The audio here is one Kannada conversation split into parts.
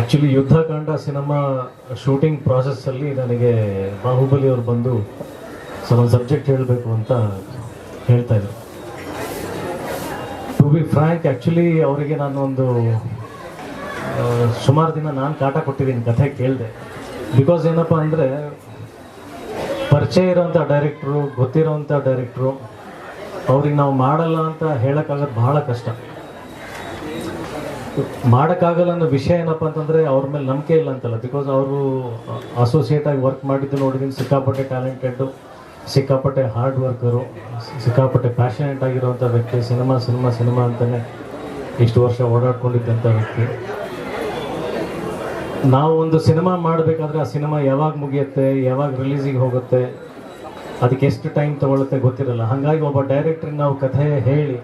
ಆ್ಯಕ್ಚುಲಿ ಯುದ್ಧಕಾಂಡ ಸಿನಿಮಾ ಶೂಟಿಂಗ್ ಪ್ರಾಸೆಸ್ಸಲ್ಲಿ ನನಗೆ ಬಾಹುಬಲಿ ಅವರು ಬಂದು ಒಂದು ಸಬ್ಜೆಕ್ಟ್ ಹೇಳಬೇಕು ಅಂತ ಹೇಳ್ತಾ ಇದ್ರು. ಟು ಬಿ ಫ್ರ್ಯಾಂಕ್ ಆ್ಯಕ್ಚುಲಿ ಅವರಿಗೆ ನಾನು ಒಂದು ಸುಮಾರು ದಿನ ನಾನು ಕಾಟ ಕೊಟ್ಟಿದ್ದೀನಿ ಕಥೆ ಕೇಳಿದೆ. ಬಿಕಾಸ್ ಏನಪ್ಪ ಅಂದರೆ ಪರಿಚಯ ಇರೋವಂಥ ಡೈರೆಕ್ಟ್ರು ಗೊತ್ತಿರೋವಂಥ ಡೈರೆಕ್ಟ್ರು ಅವ್ರಿಗೆ ನಾವು ಮಾಡಲ್ಲ ಅಂತ ಹೇಳೋಕ್ಕಾಗೋದು ಬಹಳ ಕಷ್ಟ. ಮಾಡೋಕ್ಕಾಗಲ್ಲ ಅನ್ನೋ ವಿಷಯ ಏನಪ್ಪ ಅಂತಂದರೆ ಅವ್ರ ಮೇಲೆ ನಂಬಿಕೆ ಇಲ್ಲ ಅಂತಲ್ಲ. ಬಿಕಾಸ್ ಅವರು ಅಸೋಸಿಯೇಟ್ ಆಗಿ ವರ್ಕ್ ಮಾಡಿದ್ದು ನೋಡಿದ್ದೀನಿ ಸಿಕ್ಕಾಪಟ್ಟೆ ಟ್ಯಾಲೆಂಟೆಡ್ಡು ಸಿಕ್ಕಾಪಟ್ಟೆ ಹಾರ್ಡ್ ವರ್ಕರು ಸಿಕ್ಕಾಪಟ್ಟೆ ಪ್ಯಾಷನೇಟ್ ಆಗಿರುವಂಥ ವ್ಯಕ್ತಿ, ಸಿನಿಮಾ ಸಿನಿಮಾ ಸಿನಿಮಾ ಅಂತಲೇ ಇಷ್ಟು ವರ್ಷ ಓಡಾಡ್ಕೊಂಡಿದ್ದಂಥ ವ್ಯಕ್ತಿ. ನಾವು ಒಂದು ಸಿನಿಮಾ ಮಾಡಬೇಕಾದ್ರೆ ಆ ಸಿನಿಮಾ ಯಾವಾಗ ಮುಗಿಯುತ್ತೆ, ಯಾವಾಗ ರಿಲೀಸಿಗೆ ಹೋಗುತ್ತೆ, ಅದಕ್ಕೆ ಎಷ್ಟು ಟೈಮ್ ತಗೊಳುತ್ತೆ ಗೊತ್ತಿರಲ್ಲ. ಹಾಗಾಗಿ ಒಬ್ಬ ಡೈರೆಕ್ಟ್ರಿಗೆ ನಾವು ಕಥೆ ಹೇಳಿ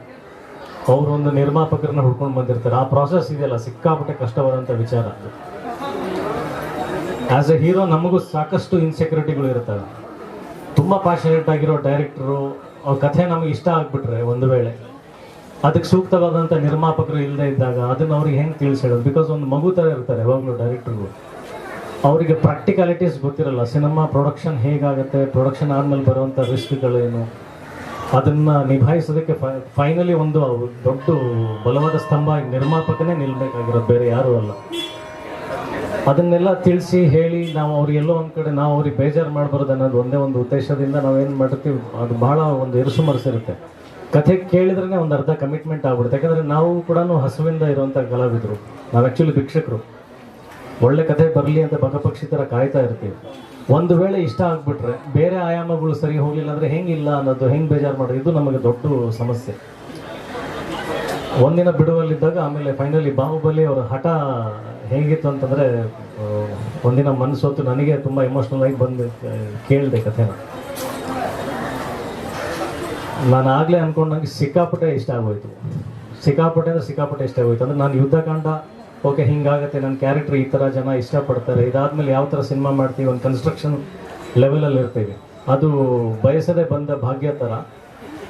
ಅವರು ಒಂದು ನಿರ್ಮಾಪಕರನ್ನ ಹುಡ್ಕೊಂಡು ಬಂದಿರ್ತಾರೆ. ಆ ಪ್ರಾಸೆಸ್ ಇದೆಯಲ್ಲ, ಸಿಕ್ಕಾಪಟ್ಟೆ ಕಷ್ಟವಾದಂಥ ವಿಚಾರ ಅದು. ಆ್ಯಸ್ ಎ ಹೀರೋ ನಮಗೂ ಸಾಕಷ್ಟು ಇನ್ಸೆಕ್ಯೂರಿಟಿಗಳು ಇರ್ತವೆ. ತುಂಬ ಪ್ಯಾಷನೇಟ್ ಆಗಿರೋ ಡೈರೆಕ್ಟ್ರು ಅವ್ರ ಕಥೆ ನಮಗೆ ಇಷ್ಟ ಆಗ್ಬಿಟ್ರೆ ಒಂದು ವೇಳೆ. ಅದಕ್ಕೆ ಸೂಕ್ತವಾದಂಥ ನಿರ್ಮಾಪಕರು ಇಲ್ಲದೆ ಇದ್ದಾಗ ಅದನ್ನು ಅವ್ರಿಗೆ ಹೆಂಗೆ ತಿಳಿಸಿಡೋದು ಬಿಕಾಸ್ ಒಂದು ಮಗು ಥರ ಇರ್ತಾರೆ, ಯಾವಾಗಲೂ ಡೈರೆಕ್ಟ್ರಿಗೂ ಅವರಿಗೆ ಪ್ರಾಕ್ಟಿಕಾಲಿಟೀಸ್ ಗೊತ್ತಿರಲ್ಲ ಸಿನಿಮಾ ಪ್ರೊಡಕ್ಷನ್ ಹೇಗಾಗುತ್ತೆ ಪ್ರೊಡಕ್ಷನ್ ಆದಮೇಲೆ ಬರುವಂಥ ರಿಸ್ಕ್ಗಳೇನು ಅದನ್ನು ನಿಭಾಯಿಸೋದಕ್ಕೆ ಫೈನಲಿ ಒಂದು ದೊಡ್ಡ ಬಲವಾದ ಸ್ತಂಭ ನಿರ್ಮಾಪಕನೇ ನಿಲ್ಬೇಕಾಗಿರೋದು, ಬೇರೆ ಯಾರೂ ಅಲ್ಲ. ಅದನ್ನೆಲ್ಲ ತಿಳಿಸಿ ಹೇಳಿ ನಾವು ಅವ್ರಿಗೆಲ್ಲೋ ಒಂದು ಕಡೆ ನಾವು ಅವ್ರಿಗೆ ಬೇಜಾರು ಮಾಡಬಾರ್ದು ಅನ್ನೋದು ಒಂದೇ ಒಂದು ಉದ್ದೇಶದಿಂದ ನಾವೇನು ಮಾಡಿರ್ತೀವಿ ಅದು ಬಹಳ ಒಂದು ಇರುಸು ಮನಸ್ಸಿರುತ್ತೆ ಕಥೆ ಕೇಳಿದ್ರೆ ಒಂದು ಅರ್ಧ ಕಮಿಟ್ಮೆಂಟ್ ಆಗ್ಬಿಡುತ್ತೆ. ಯಾಕಂದರೆ ನಾವು ಕೂಡ ಹಸುವಿಂದ ಇರುವಂಥ ಕಲಾವಿದರು. ನಾವು ಆ್ಯಕ್ಚುಲಿ ಭಿಕ್ಷಕರು. ಒಳ್ಳೆ ಕಥೆ ಬರಲಿ ಅಂತ ಬಕಪಕ್ಷಿ ಥರ ಕಾಯ್ತಾ ಇರ್ತೀವಿ. ಒಂದು ವೇಳೆ ಇಷ್ಟ ಆಗ್ಬಿಟ್ರೆ ಬೇರೆ ಆಯಾಮಗಳು ಸರಿ ಹೋಗಲಿಲ್ಲ ಅಂದರೆ ಹೆಂಗಿಲ್ಲ ಅನ್ನೋದು ಹೆಂಗೆ ಬೇಜಾರು ಮಾಡೋದು ಇದು ನಮಗೆ ದೊಡ್ಡ ಸಮಸ್ಯೆ. ಒಂದಿನ ಬಿಡುವಲ್ಲಿದ್ದಾಗ ಆಮೇಲೆ ಫೈನಲಿ ಬಾಹುಬಲಿ ಅವರ ಹಠ ಹೇಗಿತ್ತು ಅಂತಂದರೆ ಒಂದಿನ ಮನಸ್ಸೊತ್ತು ನನಗೆ ತುಂಬ ಎಮೋಷನಲ್ ಆಗಿ ಬಂದು ಕೇಳಿದೆ ಕಥೆನ. ನಾನು ಆಗಲೇ ಅಂದ್ಕೊಂಡಂಗೆ ಸಿಕ್ಕಾಪಟ್ಟೆ ಇಷ್ಟ ಆಗೋಯ್ತು. ಸಿಕ್ಕಾಪಟ್ಟೆ ಅಂದರೆ ಸಿಕ್ಕಾಪಟ್ಟೆ ಇಷ್ಟ ಆಗೋಯ್ತು. ಅಂದರೆ ನಾನು ಯುದ್ಧಕಾಂಡ ಓಕೆ, ಹಿಂಗಾಗತ್ತೆ. ನನ್ನ ಕ್ಯಾರೆಕ್ಟರ್ ಈ ಥರ ಜನ ಇಷ್ಟಪಡ್ತಾರೆ. ಇದಾದಮೇಲೆ ಯಾವ ಥರ ಸಿನಿಮಾ ಮಾಡ್ತೀವಿ ಒಂದು ಕನ್ಸ್ಟ್ರಕ್ಷನ್ ಲೆವೆಲಲ್ಲಿ ಇರ್ತೀವಿ. ಅದು ಬಯಸದೆ ಬಂದ ಭಾಗ್ಯ ಥರ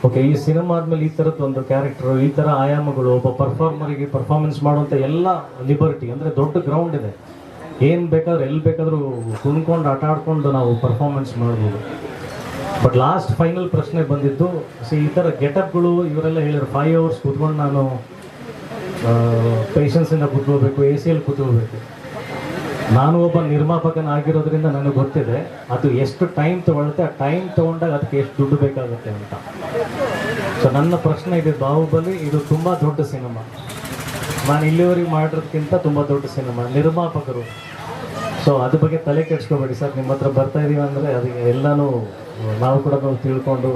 ಓಕೆ, ಈ ಸಿನಿಮಾ ಆದಮೇಲೆ ಈ ಥರದ್ದು ಒಂದು ಕ್ಯಾರೆಕ್ಟ್ರು ಈ ಥರ ಆಯಾಮಗಳು, ಒಬ್ಬ ಪರ್ಫಾರ್ಮರಿಗೆ ಪರ್ಫಾರ್ಮೆನ್ಸ್ ಮಾಡುವಂಥ ಎಲ್ಲ ಲಿಬರ್ಟಿ ಅಂದರೆ ದೊಡ್ಡ ಗ್ರೌಂಡ್ ಇದೆ. ಏನು ಬೇಕಾದ್ರೆ ಎಲ್ಲಿ ಬೇಕಾದರೂ ಕುಣ್ಕೊಂಡು, ಆಟ ಆಡ್ಕೊಂಡು ನಾವು ಪರ್ಫಾರ್ಮೆನ್ಸ್ ಮಾಡ್ಬೋದು. ಬಟ್ ಲಾಸ್ಟ್ ಫೈನಲ್ ಪ್ರಶ್ನೆ ಬಂದಿದ್ದು ಸೊ ಈ ಥರ ಗೆಟಪ್ಗಳು ಇವರೆಲ್ಲ ಹೇಳಿದ್ರು ಫೈವ್ ಅವರ್ಸ್ ಕೂತ್ಕೊಂಡು ನಾನು ಪೇಷನ್ಸಿಂದ ಕೂತ್ಕೋಬೇಕು ಎ ಸಿಯಲ್ಲಿ ಕೂತ್ಕೋಬೇಕು. ನಾನು ಒಬ್ಬ ನಿರ್ಮಾಪಕನಾಗಿರೋದ್ರಿಂದ ನನಗೆ ಗೊತ್ತಿದೆ, ಅದು ಎಷ್ಟು ಟೈಮ್ ತೊಗೊಳುತ್ತೆ, ಆ ಟೈಮ್ ತೊಗೊಂಡಾಗ ಅದಕ್ಕೆ ಎಷ್ಟು ದುಡ್ಡು ಬೇಕಾಗುತ್ತೆ ಅಂತ. ಸೊ ನನ್ನ ಪ್ರಶ್ನೆ ಇದೆ, ಬಾಹುಬಲಿ, ಇದು ತುಂಬ ದೊಡ್ಡ ಸಿನಿಮಾ. ನಾನು ಇಲ್ಲಿವರೆಗೆ ಮಾಡಿರೋದಕ್ಕಿಂತ ತುಂಬ ದೊಡ್ಡ ಸಿನಿಮಾ, ನಿರ್ಮಾಪಕರು. ಸೊ ಅದ್ರ ಬಗ್ಗೆ ತಲೆ ಕೆಡ್ಸ್ಕೋಬೇಡಿ ಸರ್, ನಿಮ್ಮ ಹತ್ರ ಬರ್ತಾ ಇದೀವಿ ಅಂದರೆ ಅದಕ್ಕೆ ಎಲ್ಲನೂ, ನಾವು ಕೂಡ ನಾವು ತಿಳ್ಕೊಂಡು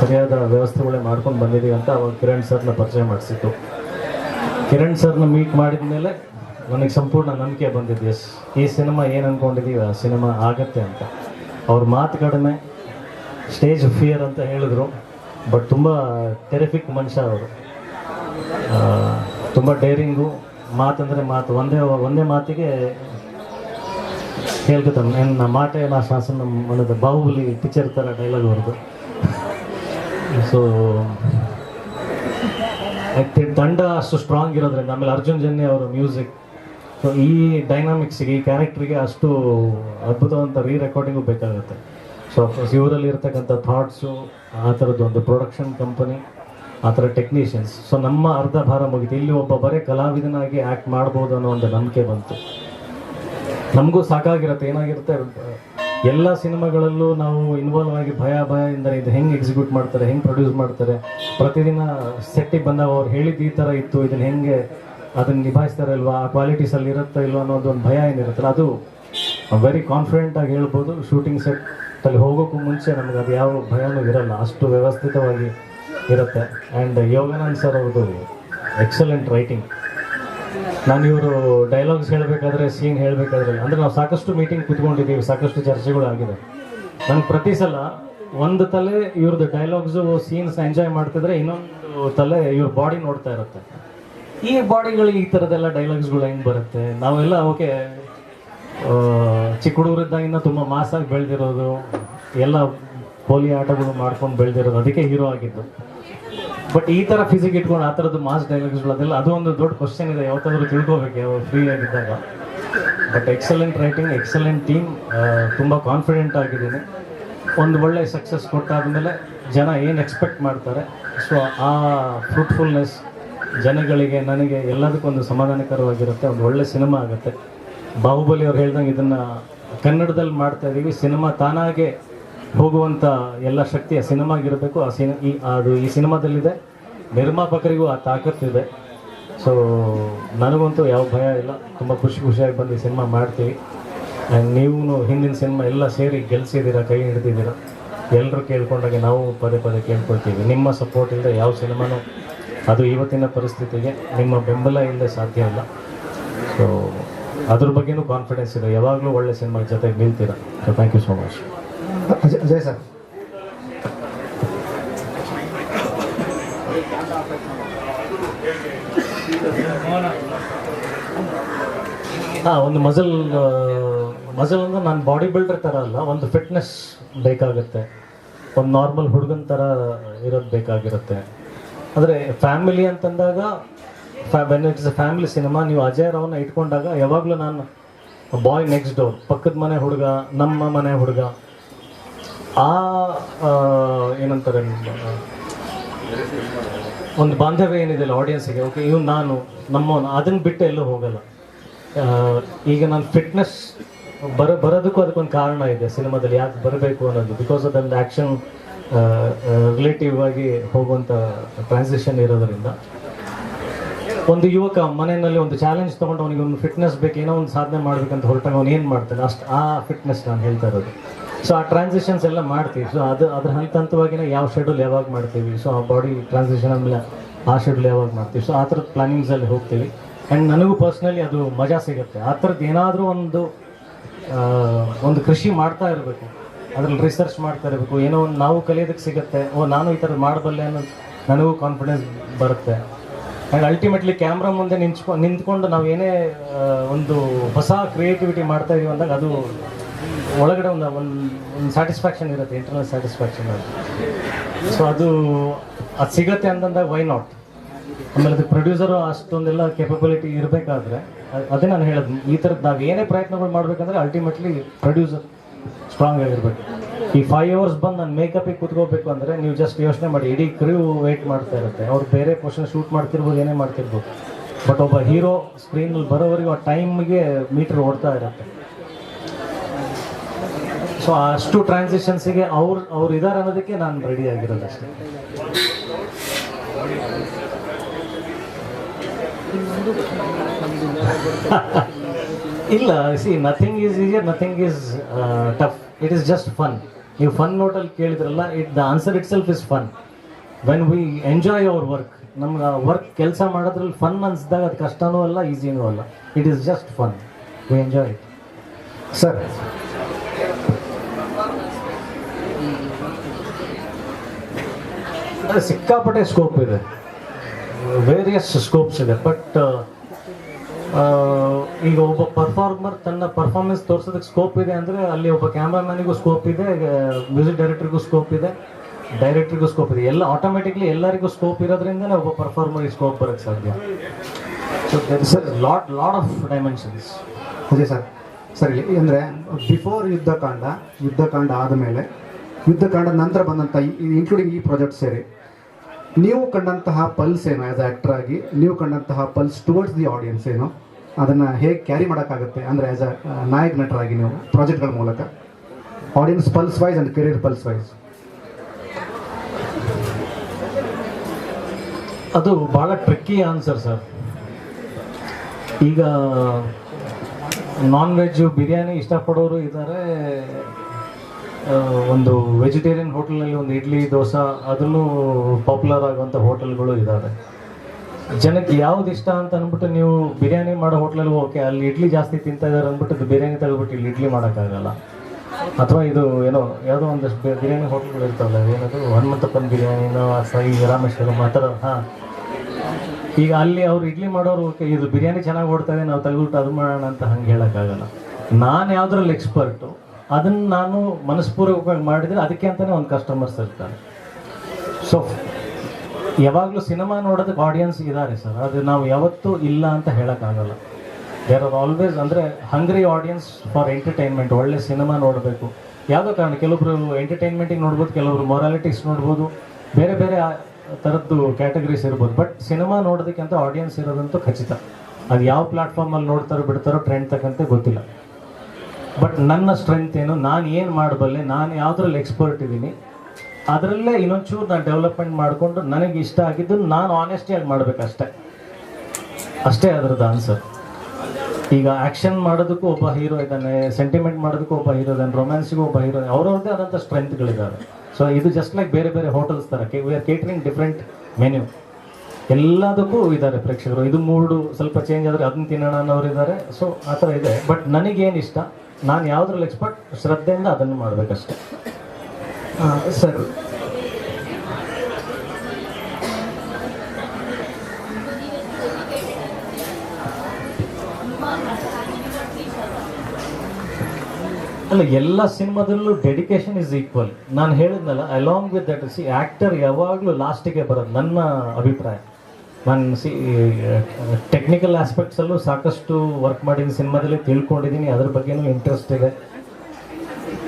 ಸರಿಯಾದ ವ್ಯವಸ್ಥೆಗಳೇ ಮಾಡ್ಕೊಂಡು ಬಂದಿದ್ದೀವಿ ಅಂತ ಅವಾಗ ಕಿರಣ್ ಸರ್ನ ಪರಿಚಯ ಮಾಡಿಸಿತ್ತು ಕಿರಣ್ ಸರ್ನ ಮೀಟ್ ಮಾಡಿದ ಮೇಲೆ ನನಗೆ ಸಂಪೂರ್ಣ ನಂಬಿಕೆ ಬಂದಿದ್ದು, ಎಸ್, ಈ ಸಿನಿಮಾ ಏನು ಅಂದ್ಕೊಂಡಿದ್ದೀವಿ ಆ ಸಿನಿಮಾ ಆಗತ್ತೆ ಅಂತ. ಅವ್ರ ಮಾತು ಕಡಿಮೆ, ಸ್ಟೇಜ್ ಫಿಯರ್ ಅಂತ ಹೇಳಿದ್ರು, ಬಟ್ ತುಂಬ ಟೆರಿಫಿಕ್ ಮನುಷ್ಯ ಅವರು. ತುಂಬ ಡೇರಿಂಗು ಮಾತಂದರೆ ಮಾತು, ಒಂದೇ ಒಂದೇ ಮಾತಿಗೆ ಹೇಳ್ಕೊತಾನೆ. ನನ್ನ ಮಾತೇ ನಾ ಶಾಸನ ಮನದ ಬಾಹುಬಲಿ ಪಿಕ್ಚರ್ ಥರ ಡೈಲಾಗ್ ಅವ್ರದ್ದು. ಸೊ ತಂಡ ಅಷ್ಟು ಸ್ಟ್ರಾಂಗ್ ಇರೋದ್ರಿಂದ, ಆಮೇಲೆ ಅರ್ಜುನ್ ಜನ್ಯ ಅವರ ಮ್ಯೂಸಿಕ್ ಸೊ ಈ ಡೈನಾಮಿಕ್ಸಿಗೆ ಈ ಕ್ಯಾರೆಕ್ಟ್ರಿಗೆ ಅಷ್ಟು ಅದ್ಭುತವಂತ ರೀ ರೆಕಾರ್ಡಿಂಗು ಬೇಕಾಗುತ್ತೆ. ಸೊ ಇವರಲ್ಲಿ ಇರ್ತಕ್ಕಂಥ ಥಾಟ್ಸು ಆ ಥರದ್ದು ಒಂದು ಪ್ರೊಡಕ್ಷನ್ ಕಂಪನಿ ಆ ಥರ ಟೆಕ್ನಿಷಿಯನ್ಸ್ ಸೊ ನಮ್ಮ ಅರ್ಧ ಭಾರ ಮುಗಿತು. ಇಲ್ಲಿ ಒಬ್ಬ ಬರೇ ಕಲಾವಿದನಾಗಿ ಆ್ಯಕ್ಟ್ ಮಾಡ್ಬೋದು ಅನ್ನೋ ಒಂದು ನಂಬಿಕೆ ಬಂತು. ನಮಗೂ ಸಾಕಾಗಿರುತ್ತೆ. ಏನಾಗಿರುತ್ತೆ? ಎಲ್ಲ ಸಿನಿಮಾಗಳಲ್ಲೂ ನಾವು ಇನ್ವಾಲ್ವ್ ಆಗಿ ಭಯ ಭಯ ಎಂದರೆ ಇದು ಹೆಂಗೆ ಎಕ್ಸಿಕ್ಯೂಟ್ ಮಾಡ್ತಾರೆ, ಹೆಂಗೆ ಪ್ರೊಡ್ಯೂಸ್ ಮಾಡ್ತಾರೆ. ಪ್ರತಿದಿನ ಸೆಟ್ಟಿಗೆ ಬಂದಾಗ ಅವ್ರು ಹೇಳಿದ್ದು ಈ ಥರ ಇತ್ತು, ಇದನ್ನು ಹೆಂಗೆ ಅದನ್ನು ನಿಭಾಯಿಸ್ತಾರೆ ಇಲ್ವಾ ಆ ಕ್ವಾಲಿಟೀಸಲ್ಲಿ ಇರುತ್ತಾ ಇಲ್ವಾ ಅನ್ನೋದು ಒಂದು ಭಯ ಏನಿರುತ್ತಲ್ಲ, ಅದು ವೆರಿ ಕಾನ್ಫಿಡೆಂಟ್ ಆಗಿ ಹೇಳ್ಬೋದು. ಶೂಟಿಂಗ್ ಸೆಟ್ಟಲ್ಲಿ ಹೋಗೋಕ್ಕೂ ಮುಂಚೆ ನಮ್ಗೆ ಅದು ಯಾವ ಭಯನೂ ಇರಲ್ಲ, ಅಷ್ಟು ವ್ಯವಸ್ಥಿತವಾಗಿ ಇರುತ್ತೆ. ಆ್ಯಂಡ್ ಯೋಗಾನಂದ್ ಸರ್ ಅವ್ರದ್ದು ಎಕ್ಸಲೆಂಟ್ ರೈಟಿಂಗ್ ನಾನು ಇವರು ಡೈಲಾಗ್ಸ್ ಹೇಳಬೇಕಾದ್ರೆ ಸೀನ್ ಹೇಳಬೇಕಾದ್ರೆ, ಅಂದರೆ ನಾವು ಸಾಕಷ್ಟು ಮೀಟಿಂಗ್ ಕುತ್ಕೊಂಡಿದ್ದೀವಿ, ಸಾಕಷ್ಟು ಚರ್ಚೆಗಳು ಆಗಿದೆ ನಂಗೆ ಪ್ರತಿ ಸಲ ಒಂದು ತಲೆ ಇವ್ರದ್ದು ಡೈಲಾಗ್ಸು ಸೀನ್ಸ್ ಎಂಜಾಯ್ ಮಾಡ್ತಿದ್ರೆ ಇನ್ನೊಂದು ತಲೆ ಇವ್ರ ಬಾಡಿ ನೋಡ್ತಾ ಇರುತ್ತೆ. ಈ ಬಾಡಿಗಳಿಗೆ ಈ ಥರದ್ದೆಲ್ಲ ಡೈಲಾಗ್ಸ್ಗಳು ಹೆಂಗೆ ಬರುತ್ತೆ? ನಾವೆಲ್ಲ, ಓಕೆ ಚಿಕ್ಕ ಹುಡುಗರಿದ್ದಾಗಿಂದ ತುಂಬ ಮಾಸಾಗಿ ಬೆಳೆದಿರೋದು, ಎಲ್ಲ ಪೋಲಿ ಆಟಗಳು ಮಾಡ್ಕೊಂಡು ಬೆಳೆದಿರೋದು, ಅದಕ್ಕೆ ಹೀರೋ ಆಗಿದ್ದು. ಬಟ್ ಈ ಥರ ಫಿಸಿಕ್ ಇಟ್ಕೊಂಡು ಆ ಥರದ್ದು ಮಾಸ್ ಡೈಲಾಗ್ಸ್ಗಳು ಅದೆಲ್ಲ ಅದು ಒಂದು ದೊಡ್ಡ ಕ್ವಶನ್ ಇದೆ. ಯಾವತ್ತಾದರೂ ತಿಳ್ಕೊಬೇಕು ಯಾವ ಫ್ರೀ ಆಗಿದ್ದಾಗ. But excellent writing excellent team ತುಂಬ ಕಾನ್ಫಿಡೆಂಟ್ ಆಗಿದ್ದೀನಿ. ಒಂದು ಒಳ್ಳೆ ಸಕ್ಸಸ್ ಕೊಟ್ಟಾದ್ಮೇಲೆ ಜನ ಏನು ಎಕ್ಸ್ಪೆಕ್ಟ್ ಮಾಡ್ತಾರೆ ಸೊ ಆ ಫ್ರೂಟ್ಫುಲ್ನೆಸ್ ಜನಗಳಿಗೆ, ನನಗೆ ಎಲ್ಲದಕ್ಕೂ ಒಂದು ಸಮಾಧಾನಕರವಾಗಿರುತ್ತೆ, ಒಂದು ಒಳ್ಳೆ ಸಿನಿಮಾ ಆಗುತ್ತೆ. ಬಾಹುಬಲಿ ಅವ್ರು ಹೇಳ್ದಂಗೆ ಇದನ್ನು ಕನ್ನಡದಲ್ಲಿ ಮಾಡ್ತಾ ಇದ್ದೀವಿ ಸಿನಿಮಾ ತಾನಾಗೆ ಹೋಗುವಂಥ ಎಲ್ಲ ಶಕ್ತಿ ಆ ಸಿನಿಮಾಗಿರಬೇಕು. ಆ ಸಿನಿ ಈ ಅದು ಈ ಸಿನಿಮಾದಲ್ಲಿದೆ. ನಿರ್ಮಾಪಕರಿಗೂ ಆ ತಾಕತ್ತಿದೆ ಸೊ ನನಗಂತೂ ಯಾವ ಭಯ ಇಲ್ಲ. ತುಂಬ ಖುಷಿ ಖುಷಿಯಾಗಿ ಬಂದು ಈ ಸಿನಿಮಾ ಮಾಡ್ತೀವಿ. ಆ್ಯಂಡ್ ನೀವು ಹಿಂದಿನ ಸಿನಿಮಾ ಎಲ್ಲ ಸೇರಿ ಗೆಲ್ಸಿದ್ದೀರಾ, ಕೈ ಹಿಡ್ದಿದ್ದೀರಾ? ಎಲ್ಲರೂ ಕೇಳ್ಕೊಂಡಾಗೆ ನಾವು ಪದೇ ಪದೇ ಕೇಳ್ಕೊಳ್ತೀವಿ. ನಿಮ್ಮ ಸಪೋರ್ಟ್ ಇಲ್ಲದೆ ಯಾವ ಸಿನಿಮಾನೂ ಅದು ಇವತ್ತಿನ ಪರಿಸ್ಥಿತಿಗೆ ನಿಮ್ಮ ಬೆಂಬಲ ಇಲ್ಲದೆ ಸಾಧ್ಯ ಇಲ್ಲ. ಸೊ ಅದ್ರ ಬಗ್ಗೆನೂ ಕಾನ್ಫಿಡೆನ್ಸ್ ಇದೆ. ಯಾವಾಗಲೂ ಒಳ್ಳೆ ಸಿನಿಮಾ ಜೊತೆಗೆ ನಿಲ್ತೀರಾ? So thank you so much Ajay sir. ಹಾಂ, ಒಂದು ಮಜಲ್ ಮಜಲ್ ಅಂದ್ರೆ ನಾನು ಬಾಡಿ ಬಿಲ್ಡರ್ ಥರ ಅಲ್ಲ, ಒಂದು ಫಿಟ್ನೆಸ್ ಬೇಕಾಗುತ್ತೆ. ಒಂದು ನಾರ್ಮಲ್ ಹುಡುಗನ ಥರ ಇರೋದು ಬೇಕಾಗಿರುತ್ತೆ. ಆದರೆ ಫ್ಯಾಮಿಲಿ ಅಂತಂದಾಗ when it's a family cinema ನೀವು ಅಜಯ್ ರಾವ್ನ ಇಟ್ಕೊಂಡಾಗ ಯಾವಾಗಲೂ ನಾನು ಬಾಯ್ ನೆಕ್ಸ್ಟ್ ಡೋರ್ ಪಕ್ಕದ ಮನೆ ಹುಡುಗ, ನಮ್ಮ ಮನೆ ಹುಡುಗ ಆ ಏನಂತಾರೆ, ಒಂದು ಬಾಂಧವ್ಯ ಏನಿದೆಯಲ್ಲ ಆಡಿಯನ್ಸಿಗೆ ಓಕೆ ಇವ್ನು ನಾನು ನಮ್ಮ ಅದನ್ನು ಬಿಟ್ಟು ಎಲ್ಲೂ ಹೋಗಲ್ಲ. ಈಗ ನಾನು ಫಿಟ್ನೆಸ್ ಬರ, ಬರೋದಕ್ಕೂ ಅದಕ್ಕೊಂದು ಕಾರಣ ಇದೆ ಸಿನಿಮಾದಲ್ಲಿ, ಯಾಕೆ ಬರಬೇಕು ಅನ್ನೋದು ಬಿಕಾಸ್ ಅದೊಂದು ಆ್ಯಕ್ಷನ್ ರಿಲೇಟಿವ್ ಆಗಿ ಹೋಗುವಂಥ ಟ್ರಾನ್ಸಿಷನ್ ಇರೋದರಿಂದ. ಒಂದು ಯುವಕ ಮನೆಯಲ್ಲಿ ಒಂದು ಚಾಲೆಂಜ್ ತೊಗೊಂಡು ಅವನಿಗೆ ಒಂದು ಫಿಟ್ನೆಸ್ ಬೇಕು, ಏನೋ ಒಂದು ಸಾಧನೆ ಮಾಡಬೇಕಂತ ಹೊರಟಾಗ ಅವ್ನು ಏನು ಮಾಡ್ತಾನೆ, ಅಷ್ಟು ಆ ಫಿಟ್ನೆಸ್ ನಾನು ಹೇಳ್ತಾ ಇರೋದು. ಸೊ ಆ ಟ್ರಾನ್ಸಿಷನ್ಸ್ ಎಲ್ಲ ಮಾಡ್ತೀವಿ. ಸೊ ಅದು, ಅದ್ರ ಹಂತ ಹಂತವಾಗಿನ ಯಾವ ಶೆಡ್ಯೂಲ್ ಯಾವಾಗ ಮಾಡ್ತೀವಿ? ಸೊ ಆ ಬಾಡಿ ಟ್ರಾನ್ಸಿಷನ್ ಆಮೇಲೆ ಆ ಶೆಡ್ಯೂಲ್ ಯಾವಾಗ ಮಾಡ್ತೀವಿ? ಸೊ ಆ ಥರದ ಪ್ಲಾನಿಂಗ್ಸಲ್ಲಿ ಹೋಗ್ತೀವಿ. ಆ್ಯಂಡ್ ನನಗೂ ಪರ್ಸ್ನಲಿ ಅದು ಮಜಾ ಸಿಗುತ್ತೆ. ಆ ಥರದ್ದು ಏನಾದರೂ ಒಂದು ಒಂದು ಕೃಷಿ ಮಾಡ್ತಾ ಇರಬೇಕು. ಅದ್ರಲ್ಲಿ ರಿಸರ್ಚ್ ಮಾಡ್ತಾ ಇರಬೇಕು. ಏನೋ ಒಂದು ನಾವು ಕಲಿಯೋದಕ್ಕೆ ಸಿಗುತ್ತೆ. ಓ, ನಾನು ಈ ಥರ ಮಾಡಬಲ್ಲೆ ಅನ್ನೋದು ನನಗೂ ಕಾನ್ಫಿಡೆನ್ಸ್ ಬರುತ್ತೆ. ಆ್ಯಂಡ್ ಅಲ್ಟಿಮೇಟ್ಲಿ ಕ್ಯಾಮ್ರಾ ಮುಂದೆ ನಿಂಚ್ಕೊ ನಿಂತ್ಕೊಂಡು ನಾವು ಏನೇ ಒಂದು ಹೊಸ ಕ್ರಿಯೇಟಿವಿಟಿ ಮಾಡ್ತಾ ಇದೀವಿ ಅಂದಾಗ ಅದು ಒಳಗಡೆ ಒಂದು ಒಂದು ಒಂದು ಸ್ಯಾಟಿಸ್ಫ್ಯಾಕ್ಷನ್ ಇರುತ್ತೆ ಇಂಟರ್ನಲ್ ಸ್ಯಾಟಿಸ್ಫ್ಯಾಕ್ಷನ್ ಇರುತ್ತೆ ಸೊ ಅದು ಅದು ಸಿಗುತ್ತೆ ಅಂತಂದಾಗ ವೈ ನಾಟ್ ಆಮೇಲೆ ಅದು ಪ್ರೊಡ್ಯೂಸರು ಅಷ್ಟೊಂದೆಲ್ಲ ಕೆಪಬಿಲಿಟಿ ಇರಬೇಕಾದ್ರೆ, ಅದೇ ನಾನು ಹೇಳೋದು, ಈ ಥರದ್ದು ನಾವು ಏನೇ ಪ್ರಯತ್ನಗಳು ಮಾಡಬೇಕಂದ್ರೆ ಅಲ್ಟಿಮೇಟ್ಲಿ ಪ್ರೊಡ್ಯೂಸರ್ ಸ್ಟ್ರಾಂಗ್ ಆಗಿರಬೇಕು. ಈ ಫೈವ್ ಅವರ್ಸ್ ಬಂದು ನಾನು ಮೇಕಪಿಗೆ ಕೂತ್ಕೋಬೇಕು ಅಂದರೆ ನೀವು ಜಸ್ಟ್ ಯೋಚನೆ ಮಾಡಿ, ಇಡೀ ಕ್ರೂ ವೇಟ್ ಮಾಡ್ತಾ ಇರುತ್ತೆ. ಅವ್ರು ಬೇರೆ ಕ್ವಶನ್ ಶೂಟ್ ಮಾಡ್ತಿರ್ಬೋದು, ಏನೇ ಮಾಡ್ತಿರ್ಬೋದು. ಬಟ್ ಒಬ್ಬ ಹೀರೋ ಸ್ಕ್ರೀನಲ್ಲಿ ಬರೋವರೆಗೂ ಆ ಟೈಮ್ಗೆ ಮೀಟರ್ ಓಡ್ತಾ ಇರುತ್ತೆ. ಸೊ ಅಷ್ಟು ಟ್ರಾನ್ಸಿಷನ್ಸಿಗೆ ಅವ್ರು ಅವ್ರು ಇದಾರೆ ಅನ್ನೋದಕ್ಕೆ ನಾನು ರೆಡಿ ಆಗಿರೋದು ಅಷ್ಟೇ. ಇಲ್ಲ see nothing is easy nothing is tough it is just fun ನೀವು ಫನ್ ನೋಟಲ್ಲಿ ಕೇಳಿದ್ರಲ್ಲ it the answer itself is fun when we enjoy our work ನಮ್ಗೆ ವರ್ಕ್ ಕೆಲಸ ಮಾಡೋದ್ರಲ್ಲಿ ಫನ್ ಅನ್ಸಿದಾಗ ಅದು ಕಷ್ಟನೂ ಅಲ್ಲ ಈಸಿನೂ ಅಲ್ಲ. It is just fun we enjoy it sir ಸಿಕ್ಕಾಪಟ್ಟೆ ಸ್ಕೋಪ್ ಇದೆ. ವೇರಿಯಸ್ ಸ್ಕೋಪ್ಸ್ ಇದೆ. ಬಟ್ ಈಗ ಒಬ್ಬ ಪರ್ಫಾರ್ಮರ್ ತನ್ನ ಪರ್ಫಾರ್ಮೆನ್ಸ್ ತೋರಿಸೋದಕ್ಕೆ ಸ್ಕೋಪ್ ಇದೆ ಅಂದರೆ ಅಲ್ಲಿ ಒಬ್ಬ ಕ್ಯಾಮ್ರಾಮನಿಗೂ ಸ್ಕೋಪ್ ಇದೆ ಮ್ಯೂಸಿಕ್ ಡೈರೆಕ್ಟ್ರಿಗೂ ಸ್ಕೋಪ್ ಇದೆ ಡೈರೆಕ್ಟ್ರಿಗೂ ಸ್ಕೋಪ್ ಇದೆ. ಎಲ್ಲ ಆಟೋಮೆಟಿಕ್ಲಿ ಎಲ್ಲರಿಗೂ ಸ್ಕೋಪ್ ಇರೋದ್ರಿಂದನೇ ಒಬ್ಬ ಪರ್ಫಾರ್ಮರ್ಗೆ ಸ್ಕೋಪ್ ಬರೋಕ್ಕೆ ಸಾಧ್ಯ. So there is lot lot of dimensions ಅದೇ ಸರ್ ಸರಿ ಅಂದರೆ ಬಿಫೋರ್ ಯುದ್ಧಕಾಂಡ ಯುದ್ಧಕಾಂಡ ಆದಮೇಲೆ, ಯುದ್ಧಕಾಂಡ ನಂತರ ಬಂದಂಥ ಇನ್ಕ್ಲೂಡಿಂಗ್ ಈ ಪ್ರಾಜೆಕ್ಟ್ ಸೇರಿ ನೀವು ಕಂಡಂತಹ ಪಲ್ಸ್ ಏನು ಆ್ಯಸ್ ಆ್ಯಕ್ಟರ್ ಆಗಿ ನೀವು ಕಂಡಂತಹ ಪಲ್ಸ್ ಟುವರ್ಡ್ಸ್ ದಿ ಆಡಿಯನ್ಸ್ ಏನು, ಅದನ್ನು ಹೇಗೆ ಕ್ಯಾರಿ ಮಾಡೋಕ್ಕಾಗುತ್ತೆ ಅಂದರೆ ಆ್ಯಸ್ ಅ ನಾಯಕ ನಟರಾಗಿ ನೀವು ಪ್ರಾಜೆಕ್ಟ್ಗಳ ಮೂಲಕ? Audience pulse wise and career pulse wise ಅದು ಭಾಳ ಟ್ರಿಕ್ಕಿ ಆನ್ಸರ್ ಸರ್ ಈಗ ನಾನ್ ವೆಜ್ ಬಿರಿಯಾನಿ ಇಷ್ಟಪಡೋರು ಇದ್ದಾರೆ ಒಂದು ವೆಜಿಟೇರಿಯನ್ ಹೋಟೆಲ್ನಲ್ಲಿ ಒಂದು ಇಡ್ಲಿ ದೋಸೆ ಅದನ್ನು ಪಾಪ್ಯುಲರ್ ಆಗುವಂಥ ಹೋಟೆಲ್ಗಳು ಇದ್ದಾವೆ ಜನಕ್ಕೆ ಯಾವ್ದು ಇಷ್ಟ ಅಂತ ಅಂದ್ಬಿಟ್ಟು ನೀವು ಬಿರಿಯಾನಿ ಮಾಡೋ ಹೋಟ್ಲಲ್ಲಿ ಓಕೆ ಅಲ್ಲಿ ಇಡ್ಲಿ ಜಾಸ್ತಿ ತಿಂತಾ ಇದ್ದಾರೆ ಅಂದ್ಬಿಟ್ಟು ಬಿರಿಯಾನಿ ತೆಗೆದ್ಬಿಟ್ಟು ಇಲ್ಲಿ ಇಡ್ಲಿ ಮಾಡೋಕ್ಕಾಗಲ್ಲ. ಅಥವಾ ಇದು ಏನೋ ಯಾವುದೋ ಒಂದಷ್ಟು ಬಿರಿಯಾನಿ ಹೋಟ್ಲ್ಗಳು ಇರ್ತಾವಲ್ಲ ಏನದು ಹನುಮಂತಪ್ಪನ ಬಿರಿಯಾನಿನೋ ಅಥವಾ ಈ ರಾಮೇಶ್ವರಂ ಆ ಥರ ಹಾಂ. ಈಗ ಅಲ್ಲಿ ಅವ್ರು ಇಡ್ಲಿ ಮಾಡೋರು "ಓಕೆ, ಇದು ಬಿರಿಯಾನಿ ಚೆನ್ನಾಗಿ ಓಡ್ತಾ ನಾವು ತೆಗೆದ್ಬಿಟ್ಟು ಅದು ಮಾಡೋಣ ಅಂತ ಹಂಗೆ ಹೇಳೋಕ್ಕಾಗಲ್ಲ. ನಾನು ಯಾವುದ್ರಲ್ಲಿ ಎಕ್ಸ್ಪರ್ಟು ಅದನ್ನು ನಾನು ಮನಸ್ಪೂರ್ವಕವಾಗಿ ಮಾಡಿದರೆ ಅದಕ್ಕೆ ಅಂತಲೇ ಒಂದು ಕಸ್ಟಮರ್ಸ್ ಇರ್ತಾರೆ. ಸೊ ಯಾವಾಗಲೂ ಸಿನಿಮಾ ನೋಡೋದಕ್ಕೆ ಆಡಿಯನ್ಸ್ ಇದ್ದಾರೆ ಸರ್ ಅದು ನಾವು ಯಾವತ್ತೂ ಇಲ್ಲ ಅಂತ ಹೇಳೋಕ್ಕಾಗಲ್ಲ. ದೇರ್ ಆರ್ ಆಲ್ವೇಸ್ ಅಂದರೆ ಹಂಗ್ರಿ ಆಡಿಯನ್ಸ್ ಫಾರ್ ಎಂಟರ್ಟೈನ್ಮೆಂಟ್ ಒಳ್ಳೆ ಸಿನಿಮಾ ನೋಡಬೇಕು. ಯಾವುದೋ ಕಾರಣ ಕೆಲವೊಬ್ರು ಎಂಟರ್ಟೈನ್ಮೆಂಟಿಗೆ ನೋಡ್ಬೋದು, ಕೆಲವರು ಮೊರಾಲಿಟಿಸ್ ನೋಡ್ಬೋದು, ಬೇರೆ ಬೇರೆ ಥರದ್ದು ಕ್ಯಾಟಗರೀಸ್ ಇರ್ಬೋದು. ಬಟ್ ಸಿನಿಮಾ ನೋಡೋದಕ್ಕೆ ಅಂತ ಆಡಿಯನ್ಸ್ ಇರೋದಂತೂ ಖಚಿತ. ಅದು ಯಾವ ಪ್ಲಾಟ್ಫಾರ್ಮಲ್ಲಿ ನೋಡ್ತಾರೋ ಬಿಡ್ತಾರೋ ಟ್ರೆಂಡ್ ತಕ್ಕಂತೆ ಗೊತ್ತಿಲ್ಲ. ಬಟ್ ನನ್ನ ಸ್ಟ್ರೆಂತ್ ಏನು? ನಾನು ಏನು ಮಾಡಬಲ್ಲೆ? ನಾನು ಯಾವುದ್ರಲ್ಲಿ ಎಕ್ಸ್ಪರ್ಟ್ ಇದ್ದೀನಿ ಅದರಲ್ಲೇ ಇನ್ನೊಂಚೂರು ನಾನು ಡೆವಲಪ್ಮೆಂಟ್ ಮಾಡಿಕೊಂಡು ನನಗೆ ಇಷ್ಟ ಆಗಿದ್ದು ನಾನು ಆನೆಸ್ಟಿಯಾಗಿ ಮಾಡಬೇಕಷ್ಟೇ. ಅಷ್ಟೇ ಅದ್ರದ್ದು ಆನ್ಸರ್ ಈಗ ಆ್ಯಕ್ಷನ್ ಮಾಡೋದಕ್ಕೂ ಒಬ್ಬ ಹೀರೋ ಇದ್ದಾನೆ ಸೆಂಟಿಮೆಂಟ್ ಮಾಡೋದಕ್ಕೂ ಒಬ್ಬ ಹೀರೋ ಇದ್ದಾನೆ ರೊಮ್ಯಾನ್ಸಿಗೂ ಒಬ್ಬ ಹೀರೋ ಅವ್ರವ್ರದ್ದೇ ಆದಂಥ ಸ್ಟ್ರೆಂತ್ಗಳಿದ್ದಾವೆ ಸೊ ಇದು ಜಸ್ಟ್ ಲೈಕ್ ಬೇರೆ ಬೇರೆ ಹೋಟೆಲ್ಸ್ ಥರ K V R catering different menu ಎಲ್ಲದಕ್ಕೂ ಇದ್ದಾರೆ ಪ್ರೇಕ್ಷಕರು. ಇದು ಮೂಡು ಸ್ವಲ್ಪ ಚೇಂಜ್ ಆದರೆ ಅದನ್ನ ತಿನ್ನೋಣ ಅನ್ನೋರು ಇದ್ದಾರೆ ಸೊ ಆ ಥರ ಇದೆ. ಬಟ್ ನನಗೇನು ಇಷ್ಟ ನಾನು ಯಾವುದ್ರಲ್ಲಿ ಎಕ್ಸ್ಪರ್ಟ್ ಶ್ರದ್ಧೆಯಿಂದ ಅದನ್ನು ಮಾಡಬೇಕಷ್ಟೆ. ಸರ್. ಅಲ್ಲ, ಎಲ್ಲ ಸಿನಿಮಾದಲ್ಲೂ ಡೆಡಿಕೇಶನ್ ಇಸ್ ಈಕ್ವಲ್ ನಾನು ಹೇಳಿದ್ನಲ್ಲ along with that see actor ಯಾವಾಗಲೂ ಲಾಸ್ಟಿಗೆ ಬರೋದು ನನ್ನ ಅಭಿಪ್ರಾಯ. ನಾನು ಸಿ ಟೆಕ್ನಿಕಲ್ ಆಸ್ಪೆಕ್ಟ್ಸಲ್ಲೂ ಸಾಕಷ್ಟು ವರ್ಕ್ ಮಾಡಿದ್ದೀನಿ ಸಿನಿಮಾದಲ್ಲಿ ತಿಳ್ಕೊಂಡಿದ್ದೀನಿ ಅದ್ರ ಬಗ್ಗೆನೂ ಇಂಟ್ರೆಸ್ಟ್ ಇದೆ.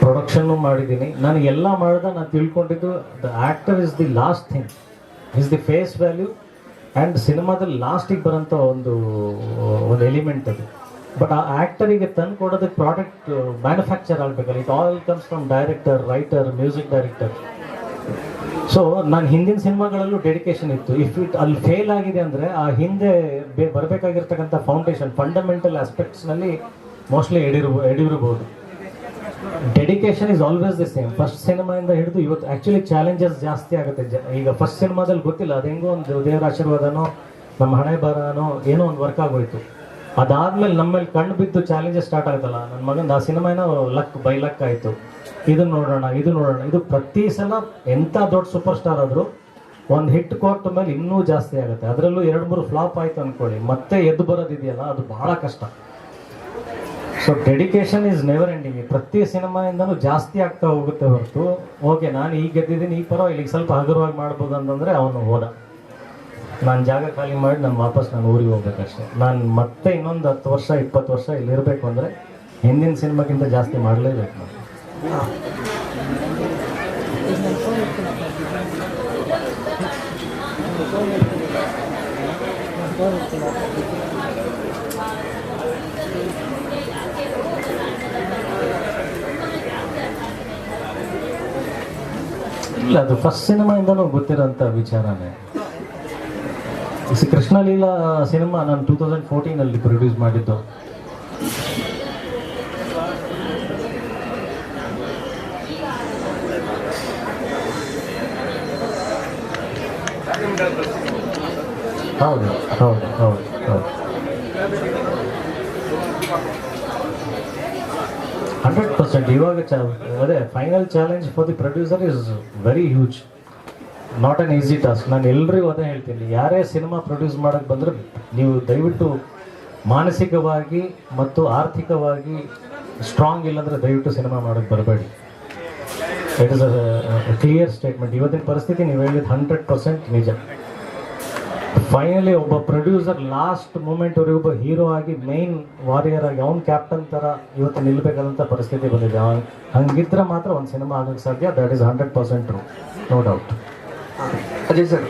ಪ್ರೊಡಕ್ಷನ್ನು ಮಾಡಿದ್ದೀನಿ ನಾನು ಎಲ್ಲ ಮಾಡಿದ, ನಾನು ತಿಳ್ಕೊಂಡಿದ್ದು the actor is the last thing is the face value and ಸಿನಿಮಾದಲ್ಲಿ ಲಾಸ್ಟಿಗೆ ಬರೋಂಥ ಒಂದು ಒಂದು ಎಲಿಮೆಂಟ್ ಅದು. ಬಟ್ ಆ ಆ್ಯಕ್ಟರಿಗೆ ತಂದು ಕೊಡೋದಕ್ಕೆ product manufacture ಆಗಬೇಕಲ್ಲ. It all comes from director writer music director so ನಾನು ಹಿಂದಿನ ಸಿನಿಮಾಗಳಲ್ಲೂ ಡೆಡಿಕೇಶನ್ ಇತ್ತು. ಇಫ್ ಇಟ್ ಅಲ್ಲಿ ಫೇಲ್ ಆಗಿದೆ ಅಂದರೆ ಆ ಹಿಂದೆ ಬರಬೇಕಾಗಿರ್ತಕ್ಕಂಥ ಫೌಂಡೇಶನ್ ಫಂಡಮೆಂಟಲ್ ಆಸ್ಪೆಕ್ಟ್ಸ್ನಲ್ಲಿ ಮೋಸ್ಟ್ಲಿ ಎಡಿರ್ಬೋ ಎಡಿರಬಹುದು dedication is always the same first ಸಿನಿಮಾಯಿಂದ ಹಿಡಿದು ಇವತ್ತು ಆ್ಯಕ್ಚುಲಿ ಚಾಲೆಂಜಸ್ ಜಾಸ್ತಿ ಆಗುತ್ತೆ. ಜ- ಈಗ ಫಸ್ಟ್ ಸಿನಿಮಾದಲ್ಲಿ ಗೊತ್ತಿಲ್ಲ. ಅದು ಹೆಂಗೋ ಒಂದು ದೇವರ ಆಶೀರ್ವಾದನೋ, ನಮ್ಮ ಹಣೆ ಬರನೋ ಏನೋ ಒಂದು ವರ್ಕ್ ಆಗೋಯ್ತು. ಅದಾದ್ಮೇಲೆ ನಮ್ಮಲ್ಲಿ ಕಣ್ಣು ಬಿದ್ದು ಚಾಲೆಂಜಸ್ ಸ್ಟಾರ್ಟ್ ಆಗುತ್ತಲ್ಲ. ನನ್ನ ಮಗನ ಆ ಸಿನಿಮಾನ ಲಕ್ ಬೈ ಲಕ್ ಆಯಿತು. ಇದು ನೋಡೋಣ ಇದು ನೋಡೋಣ. ಇದು ಪ್ರತಿ ಸಲ ಎಂಥ ದೊಡ್ಡ ಸೂಪರ್ ಸ್ಟಾರ್ ಆದರೂ ಒಂದು ಹಿಟ್ ಕೊಟ್ಟ ಮೇಲೆ ಇನ್ನೂ ಜಾಸ್ತಿ ಆಗುತ್ತೆ. ಅದರಲ್ಲೂ ಎರಡು ಮೂರು ಫ್ಲಾಪ್ ಆಯ್ತು ಅನ್ಕೊಳ್ಳಿ. ಮತ್ತೆ ಎದ್ದು ಬರೋದಿದೆಯಲ್ಲ, ಅದು ಬಹಳ ಕಷ್ಟ. So dedication is never ending ಪ್ರತಿ ಸಿನಿಮಾಯಿಂದನೂ ಜಾಸ್ತಿ ಆಗ್ತಾ ಹೋಗುತ್ತೆ ಹೊರತು. ಓಕೆ ನಾನು ಈಗ ಗೆದ್ದಿದ್ದೀನಿ ಈ ಪರವಾಗಿಲ್ಲ. ಇಲ್ಲಿಗೆ ಸ್ವಲ್ಪ ಹಗುರವಾಗಿ ಮಾಡ್ಬೋದು ಅಂತಂದರೆ ಅವನು ಹೋದ. ನಾನು ಜಾಗ ಖಾಲಿ ಮಾಡಿ ನಾನು ವಾಪಸ್ ನಾನು ಊರಿಗೆ ಹೋಗ್ಬೇಕಷ್ಟೇ. ನಾನು ಮತ್ತೆ ಇನ್ನೊಂದು ಹತ್ತು ವರ್ಷ, ಇಪ್ಪತ್ತು ವರ್ಷ ಇಲ್ಲಿ ಇರಬೇಕು ಅಂದರೆ ಹಿಂದಿನ ಸಿನಿಮಾಗಿಂತ ಜಾಸ್ತಿ ಮಾಡಲೇಬೇಕು ನಾನು. ಇಲ್ಲ, ಅದು ಫಸ್ಟ್ ಸಿನಿಮಾಯಿಂದನೂ ಗೊತ್ತಿರೋಂಥ ವಿಚಾರನೇ. ಕೃಷ್ಣ ಕೃಷ್ಣಲೀಲಾ ಸಿನಿಮಾ ನಾನು ಟೂ ತೌಸಂಡ್ ಫೋರ್ಟೀನಲ್ಲಿ ಪ್ರೊಡ್ಯೂಸ್ ಮಾಡಿದ್ದು. ಹೌದು ಹೌದು ಹೌದು ಹೌದು. ಹಂಡ್ರೆಡ್ ಪರ್ಸೆಂಟ್ ಇವಾಗ ಅದೇ final challenge for the producer is very huge not an easy task ನಾನು ಎಲ್ರಿಗೂ ಅದೇ ಹೇಳ್ತೀನಿ. ಯಾರೇ ಸಿನಿಮಾ ಪ್ರೊಡ್ಯೂಸ್ ಮಾಡೋಕ್ಕೆ ಬಂದರೆ ನೀವು ದಯವಿಟ್ಟು ಮಾನಸಿಕವಾಗಿ ಮತ್ತು ಆರ್ಥಿಕವಾಗಿ ಸ್ಟ್ರಾಂಗ್ ಇಲ್ಲಾಂದರೆ ದಯವಿಟ್ಟು ಸಿನಿಮಾ ಮಾಡೋಕ್ಕೆ ಬರಬೇಡಿ. It is a clear statement ಇವತ್ತಿನ ಪರಿಸ್ಥಿತಿ ನೀವು ಹೇಳಿದ ಹಂಡ್ರೆಡ್ ಪರ್ಸೆಂಟ್ ನಿಜ. ಫೈನಲಿ ಒಬ್ಬ ಪ್ರೊಡ್ಯೂಸರ್ ಲಾಸ್ಟ್ ಮೂಮೆಂಟ್ವರೆಗೂ ಒಬ್ಬ ಹೀರೋ ಆಗಿ ಮೈನ್ ವಾರಿಯರ್ ಆಗಿ ಅವ್ನು ಕ್ಯಾಪ್ಟನ್ ಥರ ಇವತ್ತು ನಿಲ್ಬೇಕಾದಂಥ ಪರಿಸ್ಥಿತಿ ಬಂದಿದೆ. ಹಂಗಿದ್ರೆ ಮಾತ್ರ ಒಂದು ಸಿನಿಮಾ ಆಗೋಕ್ಕೆ ಸಾಧ್ಯ. That is hundred percent true no doubt Ajay sir.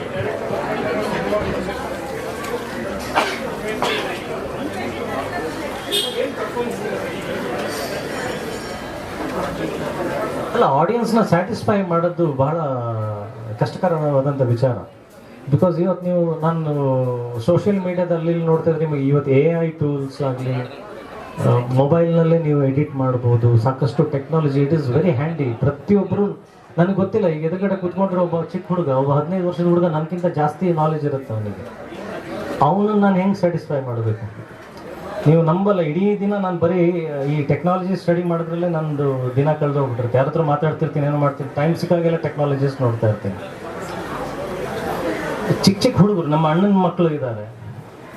ಅಲ್ಲ ಆಡಿಯನ್ಸ್ನ ಸ್ಯಾಟಿಸ್ಫೈ ಮಾಡೋದು ಬಹಳ ಕಷ್ಟಕರವಾದಂಥ ವಿಚಾರ. ಬಿಕಾಸ್ ಇವತ್ತು ನೀವು ನಾನು ಸೋಷಿಯಲ್ ಮೀಡಿಯಾದಲ್ಲಿ ನೋಡ್ತಿದ್ರೆ ನಿಮಗೆ ಇವತ್ತು ಎ ಐ ಟೂಲ್ಸ್ ಆಗಲಿ ಮೊಬೈಲ್ನಲ್ಲೇ ನೀವು ಎಡಿಟ್ ಮಾಡ್ಬೋದು. ಸಾಕಷ್ಟು technology it is very handy ಪ್ರತಿಯೊಬ್ಬರು ನನಗೆ ಗೊತ್ತಿಲ್ಲ, ಈಗ ಎದುರುಗಡೆ ಕುತ್ಕೊಂಡಿರೋ ಒಬ್ಬ ಚಿಕ್ಕ ಹುಡುಗ, ಒಬ್ಬ ಹದಿನೈದು ವರ್ಷದ ಹುಡುಗ ನನಗಿಂತ ಜಾಸ್ತಿ ನಾಲೆಜ್ ಇರುತ್ತೆ ಅವನಿಗೆ. ಅವನನ್ನು ನಾನು ಹೆಂಗೆ ಸ್ಯಾಟಿಸ್ಫೈ ಮಾಡಬೇಕು? ನೀವು ನಂಬಲ್ಲ, ಇಡೀ ದಿನ ನಾನು ಬರೀ, ಈ ಟೆಕ್ನಾಲಜಿ ಸ್ಟಡಿ ಮಾಡಿದ್ರಲ್ಲೇ ನಂದು ದಿನ ಕಳೆದು ಯಾರತ್ರ ಯಾರ ಹತ್ರ ಮಾತಾಡ್ತಿರ್ತೀನಿ, ಏನು ಮಾಡ್ತೀನಿ ಟೈಮ್ ಸಿಕ್ಕಾಗೆಲ್ಲ ಟೆಕ್ನಾಲಜೀಸ್ ನೋಡ್ತಾ ಇರ್ತೀನಿ. ಚಿಕ್ಕ ಚಿಕ್ಕ ಹುಡುಗರು, ನಮ್ಮ ಅಣ್ಣನ ಮಕ್ಕಳು ಇದ್ದಾರೆ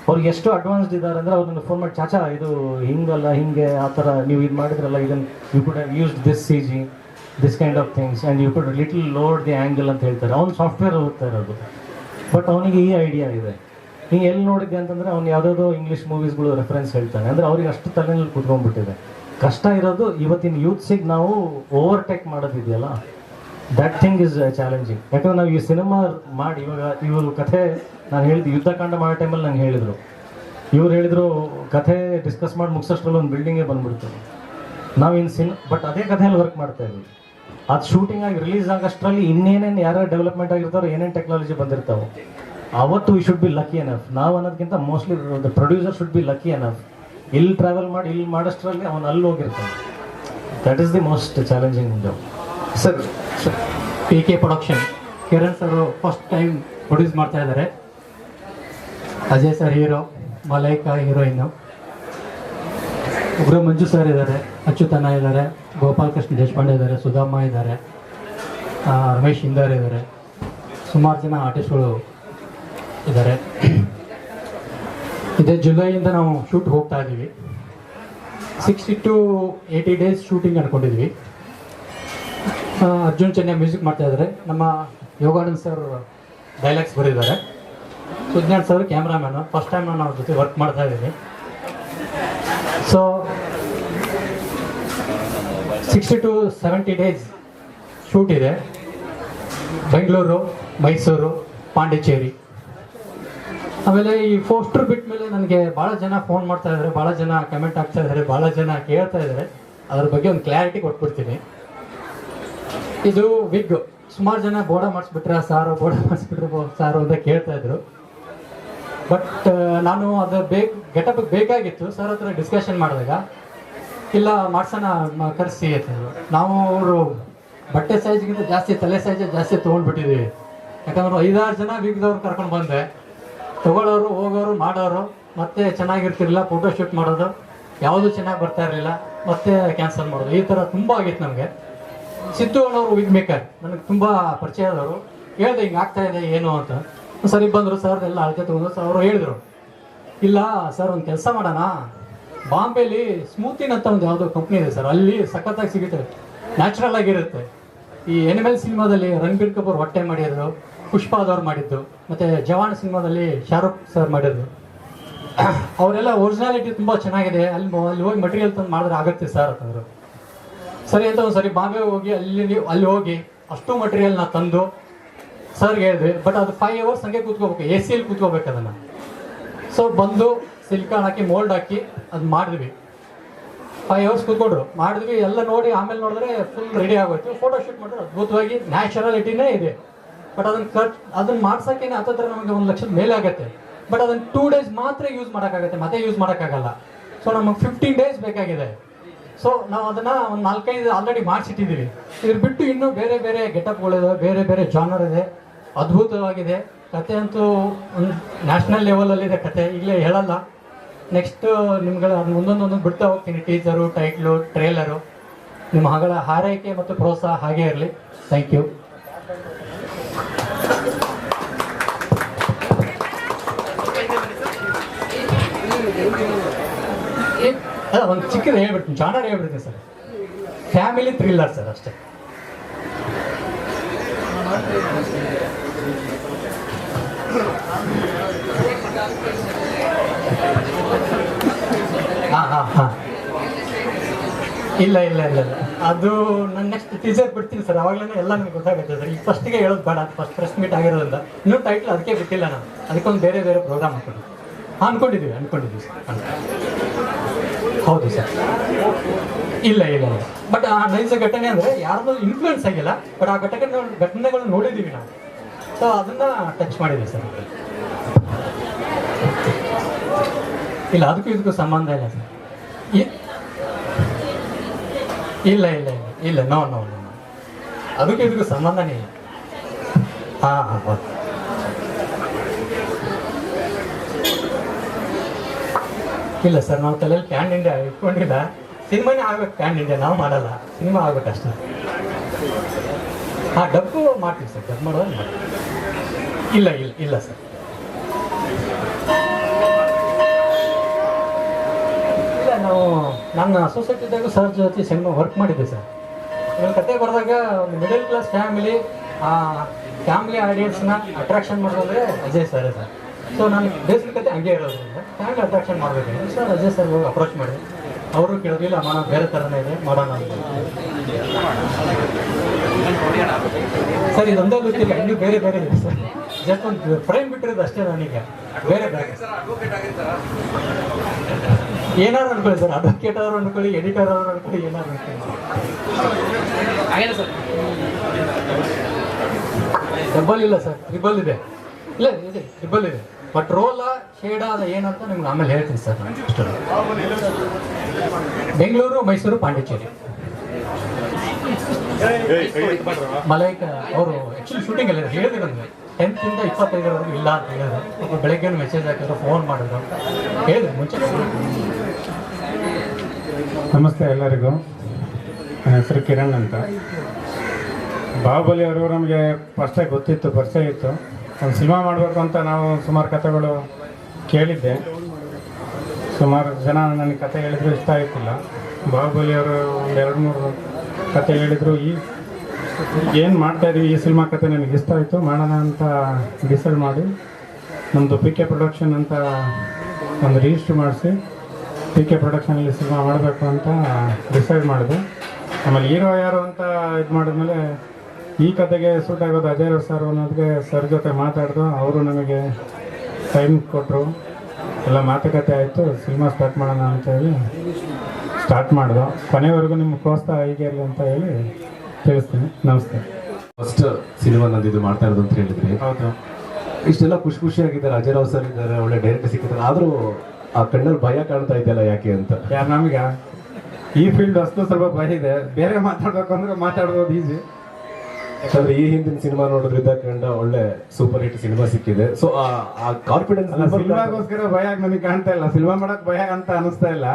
ಅವ್ರಿಗೆ ಎಷ್ಟು ಅಡ್ವಾನ್ಸ್ಡ್ ಇದ್ದಾರೆ ಅಂದರೆ ಅವ್ರನ್ನ ಫೋನ್ ಮಾಡಿ, ಚಾಚಾ, ಇದು ಹಿಂಗಲ್ಲ, ಹಿಂಗೆ ಆ ಥರ ನೀವು ಇದು ಮಾಡಿದ್ರಲ್ಲ ಇದನ್ನು you could use this C G this kind of things and you could little load the angle ಅಂತ ಹೇಳ್ತಾರೆ. ಅವ್ನು ಸಾಫ್ಟ್ವೇರ್ ಓದ್ತಾ ಇರೋದು. ಬಟ್ ಅವನಿಗೆ ಈ ಐಡಿಯಾ ಇದೆ. ನೀ ಎಲ್ಲಿ ನೋಡಿದ್ದೆ ಅಂತಂದ್ರೆ ಅವ್ನು ಯಾವುದಾದ್ರು ಇಂಗ್ಲೀಷ್ ಮೂವೀಸ್ಗಳು ರೆಫರೆನ್ಸ್ ಹೇಳ್ತಾನೆ. ಅಂದರೆ ಅವ್ರಿಗೆ ಅಷ್ಟು ತಲೆನಲ್ಲಿ ಕುತ್ಕೊಂಡ್ಬಿಟ್ಟಿದೆ. ಕಷ್ಟ ಇರೋದು ಇವತ್ತಿನ ಯೂತ್ಸಿಗೆ ನಾವು ಓವರ್ಟೇಕ್ ಮಾಡೋದಿದೆಯಲ್ಲ? ದಟ್ ಥಿಂಗ್ ಇಸ್ ಚಾಲೆಂಜಿಂಗ್ ಯಾಕಂದ್ರೆ ನಾವು ಈ ಸಿನಿಮಾ ಮಾಡಿ, ಇವಾಗ ಇವರು ಕಥೆ ನಾನು ಹೇಳಿದ್ದು ಯುದ್ಧಕಾಂಡ ಮಾಡೋ ಟೈಮಲ್ಲಿ ನಂಗೆ ಹೇಳಿದರು. ಇವ್ರು ಹೇಳಿದರು, ಕಥೆ ಡಿಸ್ಕಸ್ ಮಾಡಿ ಮುಗಿಸೋಷ್ಟ್ರಲ್ಲಿ ಒಂದು ಬಿಲ್ಡಿಂಗೇ ಬಂದ್ಬಿಡ್ತು. ನಾವು ಇನ್ನು ಸಿನ್ ಬಟ್ ಅದೇ ಕಥೆಯಲ್ಲಿ ವರ್ಕ್ ಮಾಡ್ತಾ ಇದ್ವಿ. ಅದು ಶೂಟಿಂಗ್ ಆಗಿ ರಿಲೀಸ್ ಆಗೋಷ್ಟರಲ್ಲಿ ಇನ್ನೇನೇನು ಯಾರ್ಯಾರು ಡೆವಲಪ್ಮೆಂಟ್ ಆಗಿರ್ತಾರೋ, ಏನೇನು ಟೆಕ್ನಾಲಜಿ ಬಂದಿರ್ತಾವೆ, ಅವತ್ತು we should be lucky enough ನಾವು ಅನ್ನೋದಕ್ಕಿಂತ mostly the producer should be lucky enough ಇಲ್ಲಿ ಟ್ರಾವೆಲ್ ಮಾಡಿ, ಇಲ್ಲಿ ಮಾಡೋಷ್ಟರಲ್ಲಿ ಅವನು ಅಲ್ಲಿ ಹೋಗಿರ್ತಾನೆ. That is the most challenging job sir P K production Kiran sir first time produce ಮಾಡ್ತಾ ಇದ್ದಾರೆ. Ajay sir hero Malaika heroine Ugra Manju sir ಇದ್ದಾರೆ ಅಚ್ಯುತನ ಇದ್ದಾರೆ ಗೋಪಾಲ್ ಕೃಷ್ಣ ದೇಶಪಾಂಡೆ ಇದ್ದಾರೆ ಸುಧಾಮ ಇದ್ದಾರೆ ರಮೇಶ್ ಇಂದರ್ ಇದ್ದಾರೆ. ಸುಮಾರು ಜನ ಆರ್ಟಿಸ್ಟ್ಗಳು ಇದ್ದಾರೆ. ಇದೇ ಜುಲೈಯಿಂದ ನಾವು ಶೂಟ್ ಹೋಗ್ತಾ ಇದ್ದೀವಿ sixty to eighty days shooting ಅನ್ಕೊಂಡಿದ್ವಿ. ಆ, ಅರ್ಜುನ್ ಚೆನ್ನ ಮ್ಯೂಸಿಕ್ ಮಾಡ್ತಾ ಇದ್ದಾರೆ ನಮ್ಮ ಯೋಗಾನಂದ್ ಸರ್ ಡೈಲಾಗ್ಸ್ ಬರೆದಿದ್ದಾರೆ. Sujnan sir cameraman first time ನಾನು ಅವ್ರ ಜೊತೆ ವರ್ಕ್ ಮಾಡ್ತಾ ಇದ್ದೀನಿ. So sixty to seventy days shoot ಇದೆ. ಬೆಂಗಳೂರು ಮೈಸೂರು ಪಾಂಡಿಚೇರಿ ಆಮೇಲೆ ಈ ಪೋಸ್ಟರ್ ಬಿಟ್ಟ ಮೇಲೆ ನನಗೆ ಭಾಳ ಜನ ಫೋನ್ ಮಾಡ್ತಾ ಇದ್ದಾರೆ ಭಾಳ ಜನ ಕಮೆಂಟ್ ಆಗ್ತಾ ಇದ್ದಾರೆ ಭಾಳ ಜನ ಕೇಳ್ತಾ ಇದ್ದಾರೆ ಅದ್ರ ಬಗ್ಗೆ ಒಂದು ಕ್ಲಾರಿಟಿ ಕೊಟ್ಬಿಡ್ತೀನಿ. ಇದು ವಿಗ್ ಸುಮಾರು ಜನ ಬೋಡ ಮಾಡಿಸ್ಬಿಟ್ರೆ ಸಾರು, ಬೋಡ ಮಾಡಿಸ್ಬಿಟ್ರೆ ಸಾರು ಅಂತ ಕೇಳ್ತಾ ಇದ್ರು. ಬಟ್ ನಾನು ಅದು ಬೇಕ್, ಗೆಟಪ್ ಬೇಕಾಗಿತ್ತು. ಸರ್ ಹತ್ರ ಡಿಸ್ಕಷನ್ ಮಾಡಿದಾಗ, ಇಲ್ಲ, ಮಾಡ್ಸೋಣ ಕರೆಸಿ, ಅಂತ ನಾವು ಅವರು ಬಟ್ಟೆ ಸೈಜ್ಗಿಂತ ಜಾಸ್ತಿ, ತಲೆ ಸೈಜ್ ಜಾಸ್ತಿ ತೊಗೊಂಡ್ಬಿಟ್ಟಿದ್ದೀವಿ ಯಾಕಂದ್ರೆ ಐದಾರು ಜನ ವಿಗ್ದವ್ರು ಕರ್ಕೊಂಡು ಬಂದೆ. ತಗೊಳ್ಳೋರು ಹೋಗೋರು, ಮಾಡೋರು, ಮತ್ತೆ ಚೆನ್ನಾಗಿರ್ತಿರ್ಲಿಲ್ಲ ಫೋಟೋ ಶೂಟ್ ಮಾಡೋದು, ಯಾವುದು ಚೆನ್ನಾಗಿ ಬರ್ತಾ ಇರಲಿಲ್ಲ, ಮತ್ತೆ ಕ್ಯಾನ್ಸಲ್ ಮಾಡೋದು. ಈ ಥರ ತುಂಬ ಆಗಿತ್ತು ನಮಗೆ. ಸಿದ್ದು ಅವರು ವಿಗ್ ಮೇಕರ್ ನನಗೆ ತುಂಬ ಪರಿಚಯ ಆದವರು. ಹೇಳ್ದೆ, ಹಿಂಗೆ ಆಗ್ತಾ ಇದೆ, ಏನು ಅಂತ. ಸರಿ ಬಂದರು ಸರ್ ಎಲ್ಲ ಅಳತೆ ತಗೊಂಡು ಸರ್ ಅವರು ಹೇಳಿದ್ರು. ಇಲ್ಲ ಸರ್ ಒಂದು ಕೆಲಸ ಮಾಡೋಣ. ಬಾಂಬೆಲಿ ಸ್ಮೂತಿನ್ ಅಂತ ಒಂದು ಯಾವುದೋ ಕಂಪ್ನಿ ಇದೆ ಸರ್ ಅಲ್ಲಿ ಸಖತ್ತಾಗಿ ಸಿಗುತ್ತೆ. ನ್ಯಾಚುರಲ್ ಆಗಿರುತ್ತೆ. ಈ ಎನಿಮಲ್ ಸಿನಿಮಾದಲ್ಲಿ ರಣಬೀರ್ ಕಪೂರ್ ಹೊಟ್ಟೆ ಮಾಡಿದ್ರು ಪುಷ್ಪಾದವ್ರು ಮಾಡಿದ್ದು, ಮತ್ತೆ ಜವಾನ್ ಸಿನಿಮಾದಲ್ಲಿ ಶಾರುಖ್ ಸರ್ ಮಾಡಿದ್ರು. ಅವರೆಲ್ಲ ಒರಿಜಿನಾಲಿಟಿ ತುಂಬ ಚೆನ್ನಾಗಿದೆ. ಅಲ್ಲಿ ಅಲ್ಲಿ ಹೋಗಿ ಮಟೀರಿಯಲ್ ತಂದು ಮಾಡಿದ್ರೆ ಆಗುತ್ತೆ ಸರ್ ಅಂತಂದ್ರು ಸರಿ ಅಂತ ಒಂದು ಸರಿ ಬಾಂಬೆ ಹೋಗಿ ಅಲ್ಲಿ ಅಲ್ಲಿ ಹೋಗಿ ಅಷ್ಟು ಮಟೀರಿಯಲ್ನ ತಂದು ಸರ್ಗೆ ಹೇಳಿದ್ವಿ. ಬಟ್ ಅದು ಫೈವ್ ಅವರ್ಸ್ ಹಂಗೆ ಕೂತ್ಕೋಬೇಕು ಎ ಸಿಯಲ್ಲಿ ಕೂತ್ಕೋಬೇಕು ಅದನ್ನು. ಸೊ ಬಂದು ಸಿಲ್ಕಾನ್ ಹಾಕಿ ಮೋಲ್ಡ್ ಹಾಕಿ ಅದು ಮಾಡಿದ್ವಿ. ಫೈವ್ ಅವರ್ಸ್ ಕೂತ್ಕೊಂಡ್ರು. ಮಾಡಿದ್ವಿ, ಎಲ್ಲ ನೋಡಿ ಆಮೇಲೆ ನೋಡಿದ್ರೆ ಫುಲ್ ರೆಡಿ ಆಗೋಯ್ತು. ಫೋಟೋ ಶೂಟ್ ಮಾಡಿದ್ರೆ ಅದ್ಭುತವಾಗಿ ನ್ಯಾಚುರಾಲಿಟಿನೇ ಇದೆ. ಬಟ್ ಅದನ್ನು ಕಟ್ ಅದನ್ನು ಮಾಡ್ಸೋಕ್ಕೇನೆ ಹತ್ತತ್ರ ನಮಗೆ ಒಂದು ಲಕ್ಷದ ಮೇಲೆ ಆಗುತ್ತೆ. ಬಟ್ ಅದನ್ನು ಟೂ ಡೇಸ್ ಮಾತ್ರ ಯೂಸ್ ಮಾಡೋಕ್ಕಾಗತ್ತೆ, ಮತ್ತೆ ಯೂಸ್ ಮಾಡೋಕ್ಕಾಗಲ್ಲ. ಸೊ ನಮಗೆ ಫಿಫ್ಟೀನ್ ಡೇಸ್ ಬೇಕಾಗಿದೆ. ಸೊ ನಾವು ಅದನ್ನ ಒಂದು ನಾಲ್ಕೈದು ಆಲ್ರೆಡಿ ಮಾಡಿಸಿಟ್ಟಿದ್ದೀವಿ. ಇದ್ರ ಬಿಟ್ಟು ಇನ್ನೂ ಬೇರೆ ಬೇರೆ ಗೆಟಪ್ಗಳಿದಾವೆ ಬೇರೆ ಬೇರೆ ಜಾನರ್ ಇದೆ, ಅದ್ಭುತವಾಗಿದೆ. ಕತೆ ಅಂತೂ ಒಂದು ನ್ಯಾಷನಲ್ ಲೆವೆಲಲ್ಲಿದೆ ಕತೆ ಇಲ್ಲೇ ಹೇಳಲ್ಲ. ನೆಕ್ಸ್ಟ್ ನಿಮ್ಗಳ ಅದನ್ನ ಒಂದೊಂದು ಒಂದೊಂದು ಬಿಡ್ತಾ ಹೋಗ್ತೀನಿ ಟೀಸರು ಟೈಟ್ಲು ಟ್ರೇಲರು ನಿಮ್ಮ ಹಗಳ ಹಾರೈಕೆ ಮತ್ತು ಪ್ರೋತ್ಸಾಹ ಹಾಗೇ ಇರಲಿ. ಥ್ಯಾಂಕ್ ಯು ಒಂದು ಚಿಕ್ಕದು ಹೇಳ್ಬಿಡ್ತೀನಿ ಜಾನರ್ ಹೇಳ್ಬಿಡ್ತೀನಿ ಸರ್. ಫ್ಯಾಮಿಲಿ ಥ್ರಿಲ್ಲರ್ ಸರ್ ಅಷ್ಟೇ. ಹಾ ಹಾ ಹಾ. ಇಲ್ಲ ಇಲ್ಲ ಇಲ್ಲ ಇಲ್ಲ. ಅದು ನಾನು ನೆಕ್ಸ್ಟ್ ಟೀಸರ್ ಬಿಡ್ತೀನಿ ಸರ್. ಅವಾಗಲೇ ಎಲ್ಲ ನನಗೆ ಗೊತ್ತಾಗುತ್ತೆ ಸರ್. ಈಗ ಫಸ್ಟಿಗೆ ಹೇಳೋದು ಬೇಡ. ಫಸ್ಟ್ ಪ್ರೆಸ್ ಮೀಟ್ ಆಗಿರೋದ್ರಿಂದ. ಇನ್ನೂ ಟೈಟ್ಲ್ ಅದಕ್ಕೆ ಬಿಟ್ಟಿಲ್ಲ ನಾನು. ಅದಕ್ಕೊಂದು ಬೇರೆ ಬೇರೆ ಪ್ರೋಗ್ರಾಮ್ ಹಾಕೊಂಡು ಅಂದ್ಕೊಂಡಿದ್ದೀವಿ ಅಂದ್ಕೊಂಡಿದ್ದೀವಿ ಸರ್. ಹೌದು ಸರ್. ಇಲ್ಲ ಇಲ್ಲ ಬಟ್ ಆ ನೈಜ ಘಟನೆ ಅಂದರೆ ಯಾರ್ದು ಇನ್ಫ್ಲೂಯೆನ್ಸ್ ಆಗಿಲ್ಲ. ಬಟ್ ಆ ಘಟನೆ ಘಟನೆಗಳನ್ನ ನೋಡಿದ್ದೀವಿ ನಾವು. ಸೊ ಅದನ್ನ ಟಚ್ ಮಾಡಿದೆ ಸರ್. ಇಲ್ಲ, ಅದಕ್ಕೂ ಇದಕ್ಕೂ ಸಂಬಂಧ ಇಲ್ಲ ಸರ್. ಇಲ್ಲ ಇಲ್ಲ ಇಲ್ಲ ಇಲ್ಲ ನೋ ನೋ ನೋ ಅದಕ್ಕೂ ಇದಕ್ಕೂ ಸಂಬಂಧನೇ ಇಲ್ಲ. ಹಾಂ ಹಾಂ, ಹೌದು. ಇಲ್ಲ ಸರ್, ನಾವು ತಲೆಯಲ್ಲಿ ಕ್ಯಾನ್ ಇಂಡಿಯಾ ಇಟ್ಕೊಂಡಿಲ್ಲ ಸಿನಿಮಾನೇ ಆಗ್ಬೇಕು ಕ್ಯಾನ್ ಇಂಡಿಯಾ ನಾವು ಮಾಡಲ್ಲ. ಸಿನಿಮಾ ಆಗ್ಬೇಕು ಅಷ್ಟೇ. ಹಾಂ, ಡಬ್ಬು ಮಾಡ್ತೀವಿ ಸರ್ ಡಬ್ ಮಾಡೋದು ಇಲ್ಲ? ಇಲ್ಲ ಇಲ್ಲ ಸರ್. ಇಲ್ಲ, ನಾವು ನನ್ನ ಅಸೋಸಿಯೇಟ್ ಇದ್ದಾಗ ಸರ್ ಜೊತೆ ಸಿನಿಮಾ ವರ್ಕ್ ಮಾಡಿದ್ದೆ ಸರ್. ಇವಾಗ ಕತೆ ಬರೆದಾಗ ಒಂದು ಮಿಡಲ್ ಕ್ಲಾಸ್ ಫ್ಯಾಮಿಲಿ ಫ್ಯಾಮಿಲಿ ಆಡಿಯನ್ಸ್ನ ಅಟ್ರಾಕ್ಷನ್ ಮಾಡೋದಂದ್ರೆ ಅಜಯ್ ಸರ್ ಸರ್. ಸೊ ನಾನು ಬೇಸಿಕ್ ಕತೆ ಹಂಗೆ ಇರೋದ್ರಿಂದ ಹ್ಯಾಂಗೆ ಅಟ್ರಾಕ್ಷನ್ ಮಾಡಬೇಕು ಸರ್ ಅಜಯ್ ಸರ್ ಹೋಗಿ ಅಪ್ರೋಚ್ ಮಾಡಿ ಅವರು ಕೇಳೋದಿಲ್ಲ ಮಾಡೋಣ ಬೇರೆ ಥರನೇ ಇದೆ ಮಾಡೋಣ ಅಂತ. ಸರ್ ಇದೊಂದೇ ಗೊತ್ತಿಲ್ಲ ಇನ್ನೂ ಬೇರೆ ಬೇರೆ ಇದೆ ಸರ್ ಜಸ್ಟ್ ಒಂದು ಫ್ರೇಮ್ ಬಿಟ್ಟಿರೋದು ಅಷ್ಟೇ ನನಗೆ. ಬೇರೆ ಬೇರೆ. ಏನಾದ್ರು ಅನ್ಕೊಳ್ಳಿ ಸರ್ ಅಡ್ವೊಕೇಟ್ ಅವರು ಅನ್ಕೊಳ್ಳಿ ಎಡಿಟರ್ ಅವರು ಅನ್ಕೊಳ್ಳಿ ಏನಾದ್ರು ಅನ್ಕೊಳ್ಳಿ. ಡಬಲ್ ಇಲ್ಲ ಸರ್ ಟ್ರಿಬಲ್ ಇದೆ. ಇಲ್ಲ ಇದೆ ಟ್ರಿಬಲ್ ಇದೆ. ಬಟ್ ರೋಲ ಶೇಡ ಅದ ಏನಂತ ನಿಮ್ಗೆ ಆಮೇಲೆ ಹೇಳ್ತೀನಿ ಸರ್ ಬೆಂಗಳೂರು, ಮೈಸೂರು, ಪಾಂಡಿಚೇರಿ. ಮಲೈಕ ಅವರು ಆ್ಯಕ್ಚುಲಿ ಶೂಟಿಂಗ್ ಎಲ್ಲ ಹೇಳಿದ್ರು ನನಗೆ. ಟೆಂತಿಂದ ಇಪ್ಪತ್ತೈದರವರೆಗೂ ಇಲ್ಲ ಅಂತ ಹೇಳಿದ್ರು. ಬೆಳಗ್ಗೆ ಮೆಸೇಜ್ ಹಾಕಿದ್ರು ಫೋನ್ ಮಾಡಿದ್ರು ಹೇಳಿದ್ರು ಮುಂಚೆ. ನಮಸ್ತೆ ಎಲ್ಲರಿಗೂ. ನನ್ನ ಹೆಸರು ಕಿರಣ್ ಅಂತ. ಬಾಹುಬಲಿ ಅವರು ನಮಗೆ ಫಸ್ಟೇ ಗೊತ್ತಿತ್ತು ಪರಿಚಯ ಇತ್ತು. ಒಂದು ಸಿನಿಮಾ ಮಾಡಬೇಕು ಅಂತ ನಾವು ಸುಮಾರು ಕಥೆಗಳು ಕೇಳಿದ್ದೆ. ಸುಮಾರು ಜನ ನನಗೆ ಕತೆ ಹೇಳಿದ್ರು, ಇಷ್ಟ ಆಯ್ತಿಲ್ಲ. ಬಾಹುಬಲಿ ಅವರು ಒಂದು ಎರಡು ಮೂರು ಕತೆ ಹೇಳಿದರು. ಈ ಏನು ಮಾಡ್ತಾ ಇದೀವಿ, ಈ ಸಿನಿಮಾ ಕತೆ ನನಗೆ ಇಷ್ಟ ಆಯಿತು, ಮಾಡೋಣ ಅಂತ ಡಿಸೈಡ್ ಮಾಡಿ ನಮ್ಮದು ಪಿ ಕೆ ಪ್ರೊಡಕ್ಷನ್ ಅಂತ ಒಂದು ರಿಜಿಸ್ಟ್ರ್ ಮಾಡಿಸಿ ಪಿ ಕೆ ಪ್ರೊಡಕ್ಷನಲ್ಲಿ ಸಿನಿಮಾ ಮಾಡಬೇಕು ಅಂತ ಡಿಸೈಡ್ ಮಾಡಿದೆ. ಆಮೇಲೆ ಹೀರೋ ಯಾರು ಅಂತ ಇದು ಮಾಡಿದ್ಮೇಲೆ ಈ ಕತೆಗೆ ಸೂಟ್ ಆಗೋದು ಅಜಯ್ ರಾವ್ ಸರ್ ಅನ್ನೋದಕ್ಕೆ ಸರ್ ಜೊತೆ ಮಾತಾಡಿದ್ರು ಅವರು ನಮಗೆ ಟೈಮ್ ಕೊಟ್ಟರು ಎಲ್ಲ ಮಾತುಕತೆ ಆಯಿತು ಸಿನಿಮಾ ಸ್ಟಾರ್ಟ್ ಮಾಡೋಣ ಅಂತ ಹೇಳಿ ಸ್ಟಾರ್ಟ್ ಮಾಡಿದ್ರು ಕೊನೆವರೆಗೂ ನಿಮ್ಮ ಪ್ರೋತ್ಸಾಹ ಹೀಗೆ ಇರಲಿ ಅಂತ ಹೇಳಿ ತಿಳಿಸ್ತೀನಿ. ನಮಸ್ತೆ. ಫಸ್ಟ್ ಸಿನಿಮಾ ನಂದು ಇದು ಮಾಡ್ತಾ ಇರೋದು ಅಂತ ಹೇಳಿದ್ರಿ ಹೌದು. ಇಷ್ಟೆಲ್ಲ ಖುಷಿ ಖುಷಿಯಾಗಿದ್ದಾರೆ. ಅಜಯ್ ರಾವ್ ಸರ್ ಇದ್ದಾರೆ ಒಳ್ಳೆ ಡೈರೆಕ್ಟ್ ಸಿಕ್ಕಿದ್ದಾರೆ. ಆದರೂ ಆ ಕಣ್ಣಲ್ಲಿ ಭಯ ಕಾಣ್ತಾ ಇದೆಯಲ್ಲ ಯಾಕೆ ಅಂತ? ಯಾರು ನಮಗೆ? ಈ ಫೀಲ್ಡ್ ಅಷ್ಟು ಸ್ವಲ್ಪ ಭಯ ಇದೆ. ಬೇರೆ ಮಾತಾಡ್ಬೇಕು ಅಂದ್ರೆ ಮಾತಾಡ್ಬೋದು ಈಸಿ ಯಾಕಂದ್ರೆ ಈ ಹಿಂದಿನ ಸಿನಿಮಾ ನೋಡೋದ್ರಿಂದ ಕಂಡ ಒಳ್ಳೆ ಸೂಪರ್ ಹಿಟ್ ಸಿನಿಮಾ ಸಿಕ್ಕಿದೆ. ಸೊ ಆ ಕಾನ್ಫಿಡೆನ್ಸ್ ಅಲ್ಲ ಸಿನಿಮಾಗೋಸ್ಕರ ಭಯ ನನಗೆ ಕಾಣ್ತಾ ಇಲ್ಲ. ಸಿನಿಮಾ ಮಾಡಕ್ ಭಯ ಅಂತ ಅನಿಸ್ತಾ ಇಲ್ಲ.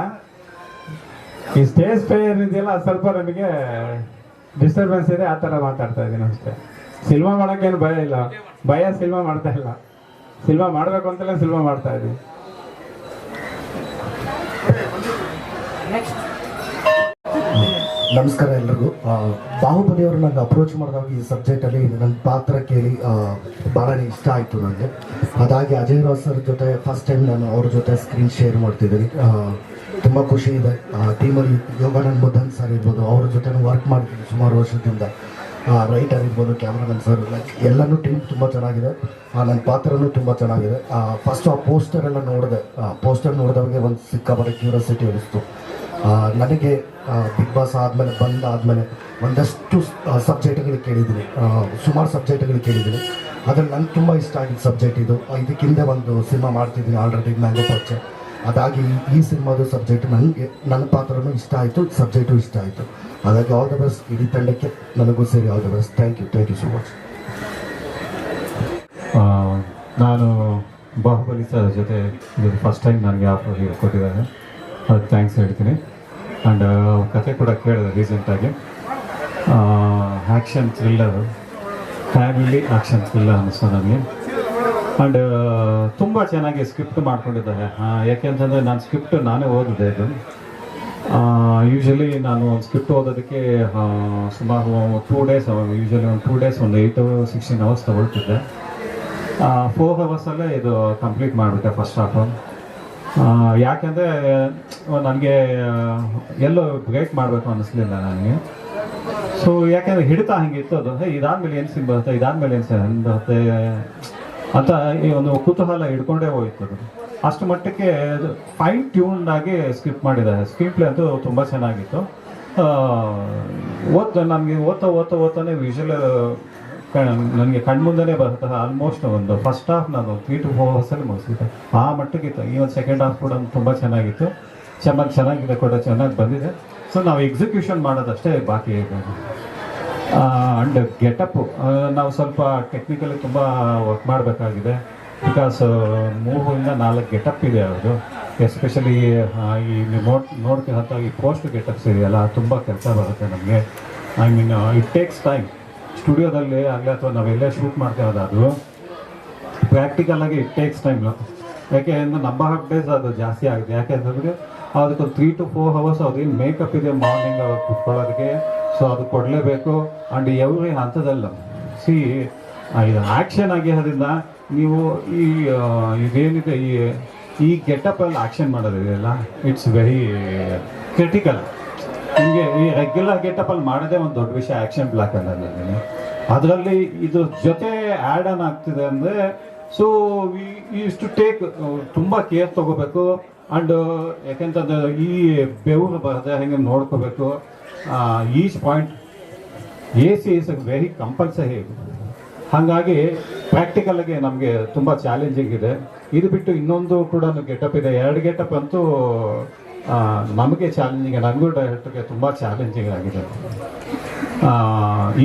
ಈ ಸ್ಟೇಜ್ ಫೇರ್ ಇದೆಯಲ್ಲ ಅದು ಸ್ವಲ್ಪ ನಮಗೆ ಡಿಸ್ಟರ್ಬೆನ್ಸ್ ಇದೆ ಆ ಥರ ಮಾತಾಡ್ತಾ ಇದ್ದೀನಿ ಅಷ್ಟೇ. ಸಿನಿಮಾ ಮಾಡೋಕ್ಕೇನು ಭಯ ಇಲ್ಲ. ಭಯ ಸಿನಿಮಾ ಮಾಡ್ತಾ ಇಲ್ಲ. ಸಿನಿಮಾ ಮಾಡಬೇಕು ಅಂತಲೇ ಸಿನಿಮಾ ಮಾಡ್ತಾ ಇದ್ದೀನಿ ನಮಸ್ಕಾರ ಎಲ್ರಿಗೂ. ಆ, ಬಾಹುಬಲಿ ಅವರು ನಂಗೆ ಅಪ್ರೋಚ್ ಮಾಡಿದಾಗ ಈ ಸಬ್ಜೆಕ್ಟಲ್ಲಿ ನನ್ನ ಪಾತ್ರ ಕೇಳಿ ಭಾಳನೇ ಇಷ್ಟ ಆಯಿತು ನನಗೆ ಅದಾಗಿ ಅಜಯ್ ರಾವ್ ಸರ್ ಜೊತೆ ಫಸ್ಟ್ ಟೈಮ್ ನಾನು ಅವ್ರ ಜೊತೆ ಸ್ಕ್ರೀನ್ ಶೇರ್ ಮಾಡ್ತಿದ್ದೀನಿ. ತುಂಬ ಖುಷಿ ಇದೆ. ಟೀಮಲ್ಲಿ ಯೋಗಾನಂದ್ ಬುದ್ಧನ್ ಸರ್ ಇರ್ಬೋದು ಅವ್ರ ಜೊತೆ ವರ್ಕ್ ಮಾಡ್ತೀನಿ ಸುಮಾರು ವರ್ಷದಿಂದ. ರೈಟರ್ ಇರ್ಬೋದು ಕ್ಯಾಮ್ರಾಮನ್ ಸರ್ ಲೈಕ್ ಎಲ್ಲನೂ ಟೀಮ್ ತುಂಬ ಚೆನ್ನಾಗಿದೆ. ನನ್ನ ಪಾತ್ರನೂ ತುಂಬ ಚೆನ್ನಾಗಿದೆ. ಫಸ್ಟ್ ಆ ಪೋಸ್ಟರ್ ಎಲ್ಲ ನೋಡಿದೆ. ಪೋಸ್ಟರ್ ನೋಡಿದವ್ರಿಗೆ ಒಂದು ಸಿಕ್ಕಾಪಟ್ಟೆ ಕ್ಯೂರಿಯಾಸಿಟಿ ಅನಿಸ್ತು ನನಗೆ ಬಿಗ್ ಬಾಸ್ ಆದಮೇಲೆ ಬಂದಾದಮೇಲೆ ಒಂದಷ್ಟು ಸಬ್ಜೆಕ್ಟ್ಗಳು ಕೇಳಿದ್ದೀನಿ. ಸುಮಾರು ಸಬ್ಜೆಕ್ಟ್ಗಳು ಕೇಳಿದ್ದೀನಿ. ಅದ್ರಲ್ಲಿ ನಂಗೆ ತುಂಬ ಇಷ್ಟ ಆಗಿದ್ದ ಸಬ್ಜೆಕ್ಟ್ ಇದು. ಇದಕ್ಕಿಂತ ಒಂದು ಸಿನಿಮಾ ಮಾಡ್ತಿದ್ದೀನಿ, ಆಲ್ರೆಡಿ ಮ್ಯಾಂಗೋ ಪರ್ಚೆ ಅದಾಗಿ ಈ- ಸಿನಿಮಾದ ಸಬ್ಜೆಕ್ಟ್ ನನಗೆ ನನ್ನ ಪಾತ್ರನೂ ಇಷ್ಟ ಆಯಿತು, ಸಬ್ಜೆಕ್ಟು ಇಷ್ಟ ಆಯಿತು. ಹಾಗಾಗಿ ಆಲ್ ದ ಬೆಸ್ಟ್ ಇಡೀ ತಂಡಕ್ಕೆ ನನಗೂ ಸೇರಿ all the best thank you thank you so much ನಾನು ಬಾಹುಬಲಿ ಸರ್ ಜೊತೆ ಫಸ್ಟ್ ಟೈಮ್ ನನಗೆ ಆಫರ್ ಕೊಟ್ಟಿದ್ದಾರೆ. ಅದಕ್ಕೆ ಥ್ಯಾಂಕ್ಸ್ ಹೇಳ್ತೀನಿ. ಆ್ಯಂಡ್ ಕತೆ ಕೂಡ ಕೇಳಿದೆ ರೀಸೆಂಟಾಗಿ action thriller family action thriller ಅನ್ನಿಸ್ತು ನನಗೆ ಆ್ಯಂಡ್ ತುಂಬ ಚೆನ್ನಾಗಿ ಸ್ಕ್ರಿಪ್ಟ್ ಮಾಡ್ಕೊಂಡಿದ್ದಾರೆ. ಯಾಕೆಂತಂದರೆ ನಾನು ಸ್ಕ್ರಿಪ್ಟ್ ನಾನೇ ಓದಿದೆ ಇದು ಯೂಶಲಿ ನಾನು ಒಂದು ಸ್ಕ್ರಿಪ್ಟ್ ಓದೋದಕ್ಕೆ ಸುಮಾರು ಟೂ ಡೇಸ್ ಯೂಶಲಿ ಒಂದು ಟೂ ಡೇಸ್ ಒಂದು ಏಯ್ಟ್ ಸಿಕ್ಸ್ಟೀನ್ ಅವರ್ಸ್ ತಗೊಳ್ತಿದ್ದೆ. ಫೋರ್ ಅವರ್ಸಲ್ಲೇ ಇದು ಕಂಪ್ಲೀಟ್ ಮಾಡಿಬಿಟ್ಟೆ ಫಸ್ಟ್ ಹಾಫು ಯಾಕೆಂದರೆ ನನಗೆ ಎಲ್ಲೋ ಬ್ರೇಕ್ ಮಾಡಬೇಕು ಅನ್ನಿಸ್ಲಿಲ್ಲ ನನಗೆ. ಸೊ ಯಾಕೆಂದರೆ ಹಿಡಿತಾ ಇತ್ತು ಅದು. ಹೇ ಇದಾದ್ಮೇಲೆ ಏನು ಸಿನ್ ಬರುತ್ತೆ? ಇದಾದ್ಮೇಲೆ ಏನು ಸಿನ್ ಬರುತ್ತೆ? ಅಂತ ಈ ಒಂದು ಕುತೂಹಲ ಹಿಡ್ಕೊಂಡೇ ಹೋಯ್ತು ಅದು. ಅಷ್ಟು ಮಟ್ಟಕ್ಕೆ ಫೈನ್ ಟ್ಯೂನ್ ಆಗಿ ಸ್ಕ್ರಿಪ್ಟ್ ಮಾಡಿದ್ದಾರೆ. ಸ್ಕ್ರೀನ್ ಪ್ಲೇ ಅಂತೂ ತುಂಬ ಚೆನ್ನಾಗಿತ್ತು. ಆ, ಓದ್ ನನಗೆ ಓದ್ತಾ ಓದ್ತಾ ಓದ್ತಾನೆ ವಿಷುವಲ್ ನನಗೆ ಕಣ್ಮುಂದೆನೇ ಬರುತ್ತೆ ಆಲ್ಮೋಸ್ಟ್ ಒಂದು ಫಸ್ಟ್ ಹಾಫ್ ನಾನು ತ್ರೀ ಟು ಫೋರ್ ಅವರ್ಸಲ್ಲಿ ಮುಗಿಸಿದ್ದೆ. ಆ ಮಟ್ಟಕ್ಕಿತ್ತು ಈ ಒಂದು ಸೆಕೆಂಡ್ ಹಾಫ್ ಕೂಡ ತುಂಬ ಚೆನ್ನಾಗಿತ್ತು. ಚೆನ್ನಾಗಿ ಚೆನ್ನಾಗಿದೆ ಕೂಡ, ಚೆನ್ನಾಗಿ ಬಂದಿದೆ. ಸೊ ನಾವು ಎಕ್ಸಿಕ್ಯೂಷನ್ ಮಾಡೋದಷ್ಟೇ ಬಾಕಿ ಇದೆ. ಅಂಡ್ ಗೆಟಪ್ಪು ನಾವು ಸ್ವಲ್ಪ ಟೆಕ್ನಿಕಲಿ ತುಂಬ ವರ್ಕ್ ಮಾಡಬೇಕಾಗಿದೆ. ಬಿಕಾಸ್ ಮೂರಿಂದ ನಾಲ್ಕು ಗೆಟಪ್ ಇದೆ ಅವರು ಎಸ್ಪೆಷಲಿ ಈ ನೋಡ್ ನೋಡ್ತಿರೋಂಥ ಈ ಪೋಸ್ಟ್ ಗೆಟಪ್ಸ್ ಇದೆಯಲ್ಲ, ತುಂಬ ಕೆಲಸ ಬರುತ್ತೆ ನಮಗೆ. I mean it takes time ಸ್ಟುಡಿಯೋದಲ್ಲಿ ಆಗಲಿ ಅಥವಾ ನಾವೆಲ್ಲೇ ಶೂಟ್ ಮಾಡ್ತಿರೋದಾದ್ರು ಪ್ರಾಕ್ಟಿಕಲ್ ಆಗಿ ಇಟ್ ಟೇಕ್ಸ್ ಟೈಮ್ ಯಾಕೆ ಅಂದ್ರೆ ನಂಬರ್ ಆಫ್ ಡೇಸ್ ಅದು ಜಾಸ್ತಿ ಆಗಿದೆ ಅದಕ್ಕೆ ಅದಕ್ಕೊಂದು ತ್ರೀ ಟು ಫೋರ್ ಅವರ್ಸ್ ಅದೇನು ಮೇಕಪ್ ಇದೆ ಮಾರ್ನಿಂಗ್ ಕುತ್ಕೊಳ್ಳೋದಕ್ಕೆ. ಸೊ ಅದು ಕೊಡಲೇಬೇಕು. ಆ್ಯಂಡ್ ಎವ್ರಿ ಹಂತದಲ್ಲ. ಸಿ ಇದು ಆ್ಯಕ್ಷನ್ ಆಗಿರೋದ್ರಿಂದ ನೀವು ಈ ಇದೇನಿದೆ, ಈ ಈ ಗೆಟಪ್ ಅಲ್ಲಿ ಆಕ್ಷನ್ ಮಾಡೋದಿದೆಯಲ್ಲ? ಇಟ್ಸ್ ವೆರಿ ಕ್ರಿಟಿಕಲ್ ನಿಮಗೆ ಈ ರೆಗ್ಯುಲರ್ ಗೆಟಪ್ ಅಲ್ಲಿ ಮಾಡೋದೇ ಒಂದು ದೊಡ್ಡ ವಿಷಯ ಆ್ಯಕ್ಷನ್ ಬ್ಲಾಕ್ ಅನ್ನೋದು ಅದರಲ್ಲಿ ಇದು ಜೊತೆ ಆ್ಯಡ್ ಆನ್ ಆಗ್ತಿದೆ ಅಂದರೆ ಸೊ ಈಸ್ ಟು ಟೇಕ್ ತುಂಬ ಕೇರ್ ತಗೋಬೇಕು. ಆ್ಯಂಡ್ ಯಾಕೆಂತಂದ್ರೆ ಈ ಬೆವರು ಬರದೆ ಹೆಂಗೆ ನೋಡ್ಕೋಬೇಕು. Each point A C is very compulsory ಹಾಗಾಗಿ ಪ್ರಾಕ್ಟಿಕಲ್ಗೆ ನಮಗೆ ತುಂಬ ಚಾಲೆಂಜಿಂಗ್ ಇದೆ. ಇದು ಬಿಟ್ಟು ಇನ್ನೊಂದು ಕೂಡ ಗೆಟಪ್ ಇದೆ. ಎರಡು ಗೆಟಪ್ ಅಂತೂ ನಮಗೆ ಚಾಲೆಂಜಿಂಗ್ ನನಗೂ ಡೈರೆಕ್ಟರ್ಗೆ ತುಂಬ ಚಾಲೆಂಜಿಂಗ್ ಆಗಿದೆ.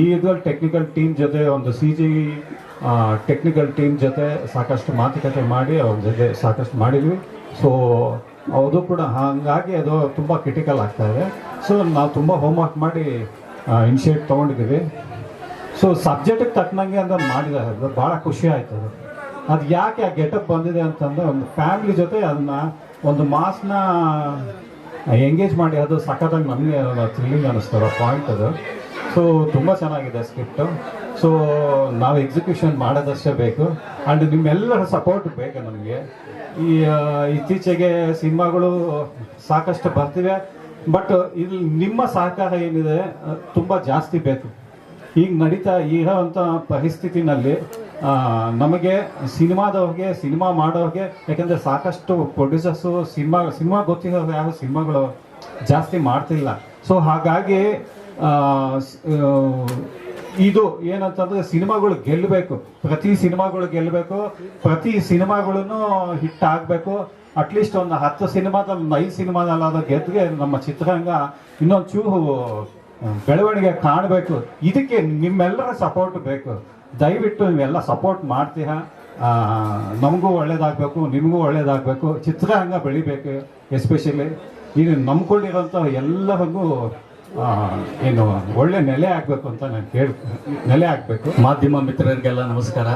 ಈ ಇದರಲ್ಲಿ ಟೆಕ್ನಿಕಲ್ ಟೀಮ್ ಜೊತೆ ಒಂದು ಸಿ ಜಿ ಟೆಕ್ನಿಕಲ್ ಟೀಮ್ ಜೊತೆ ಸಾಕಷ್ಟು ಮಾತುಕತೆ ಮಾಡಿ, ಅವ್ರ ಜೊತೆ ಸಾಕಷ್ಟು ಮಾಡಿದ್ವಿ. ಸೊ ಅದು ಕೂಡ ಹಾಗಾಗಿ ಅದು ತುಂಬ ಕ್ರಿಟಿಕಲ್ ಆಗ್ತಾ ಇದೆ. ಸೊ ನಾವು ತುಂಬ ಹೋಮ್ವರ್ಕ್ ಮಾಡಿ ಇನಿಷಿಯೇಟ್ ತೊಗೊಂಡಿದ್ದೀವಿ. ಸೊ ಸಬ್ಜೆಕ್ಟಿಗೆ ತಕ್ಕನಂಗೆ ಅಂತ ಮಾಡಿದ್ದಾರೆ. ಅದು ಭಾಳ ಖುಷಿ ಆಯ್ತು ಅದು ಯಾಕೆ ಆ ಗೆಟಪ್ ಬಂದಿದೆ ಅಂತಂದರೆ, ಒಂದು ಫ್ಯಾಮಿಲಿ ಜೊತೆ ಅದನ್ನ ಒಂದು ಮಾಸ್ನ ಎಂಗೇಜ್ ಮಾಡಿ ಅದು ಸಖತ್ತಾಗಿ ನಮಗೆ ಥ್ರಿಲ್ಲಿಂಗ್ ಅನ್ನಿಸ್ತದೆ ಪಾಯಿಂಟ್ ಅದು. ಸೊ ತುಂಬ ಚೆನ್ನಾಗಿದೆ ಸ್ಕ್ರಿಪ್ಟು ಸೊ ನಾವು ಎಕ್ಸಿಕ್ಯೂಷನ್ ಮಾಡೋದಷ್ಟೇ ಬೇಕು. ಆ್ಯಂಡ್ ನಿಮ್ಮೆಲ್ಲರ ಸಪೋರ್ಟ್ ಬೇಕು ನಮಗೆ. ಈ ಇತ್ತೀಚೆಗೆ ಸಿನಿಮಾಗಳು ಸಾಕಷ್ಟು ಬರ್ತಿವೆ. ಬಟ್ ಇಲ್ಲಿ ನಿಮ್ಮ ಸಹಕಾರ ಏನಿದೆ ತುಂಬ ಜಾಸ್ತಿ ಬೇಕು. ಈಗ ನಡೀತಾ ಇರೋವಂಥ ಪರಿಸ್ಥಿತಿನಲ್ಲಿ ಆ, ನಮಗೆ ಸಿನಿಮಾದವ್ರಿಗೆ, ಸಿನಿಮಾ ಮಾಡೋರಿಗೆ, ಯಾಕಂದರೆ ಸಾಕಷ್ಟು ಪ್ರೊಡ್ಯೂಸರ್ಸು ಸಿನಿಮಾ ಸಿನಿಮಾ ಗೊತ್ತಿರೋರು ಯಾವ ಸಿನಿಮಾಗಳು ಜಾಸ್ತಿ ಮಾಡ್ತಿಲ್ಲ. ಸೊ ಹಾಗಾಗಿ ಇದು ಏನಂತಂದ್ರೆ ಸಿನಿಮಾಗಳು ಗೆಲ್ಲಬೇಕು. ಪ್ರತಿ ಸಿನಿಮಾಗಳು ಗೆಲ್ಲಬೇಕು. ಪ್ರತಿ ಸಿನಿಮಾಗಳನ್ನು ಹಿಟ್ ಆಗಬೇಕು. ಅಟ್ಲೀಸ್ಟ್ ಒಂದು ಹತ್ತು ಸಿನಿಮಾದಲ್ಲಿ ಒಂದು ಐದು ಸಿನಿಮಾದಲ್ಲಾದ ಗೆದ್ದಿಗೆ ನಮ್ಮ ಚಿತ್ರರಂಗ ಇನ್ನೊಂದು ಚೂರು ಬೆಳವಣಿಗೆ ಕಾಣಬೇಕು. ಇದಕ್ಕೆ ನಿಮ್ಮೆಲ್ಲರ ಸಪೋರ್ಟ್ ಬೇಕು. ದಯವಿಟ್ಟು ನೀವೆಲ್ಲ ಸಪೋರ್ಟ್ ಮಾಡ್ತೀಯ ನಮಗೂ ಒಳ್ಳೇದಾಗಬೇಕು, ನಿಮಗೂ ಒಳ್ಳೇದಾಗಬೇಕು, ಚಿತ್ರರಂಗ ಬೆಳಿಬೇಕು, ಎಸ್ಪೆಷಲಿ ಇದು ನಂಬ್ಕೊಂಡಿರೋಂಥ ಎಲ್ಲರಿಗೂ ಏನು ಒಳ್ಳೆ ನೆಲೆ ಆಗಬೇಕು ಅಂತ ನಾನು ಕೇಳಿ, ನೆಲೆ ಆಗಬೇಕು. ಮಾಧ್ಯಮ ಮಿತ್ರರಿಗೆಲ್ಲ ನಮಸ್ಕಾರ.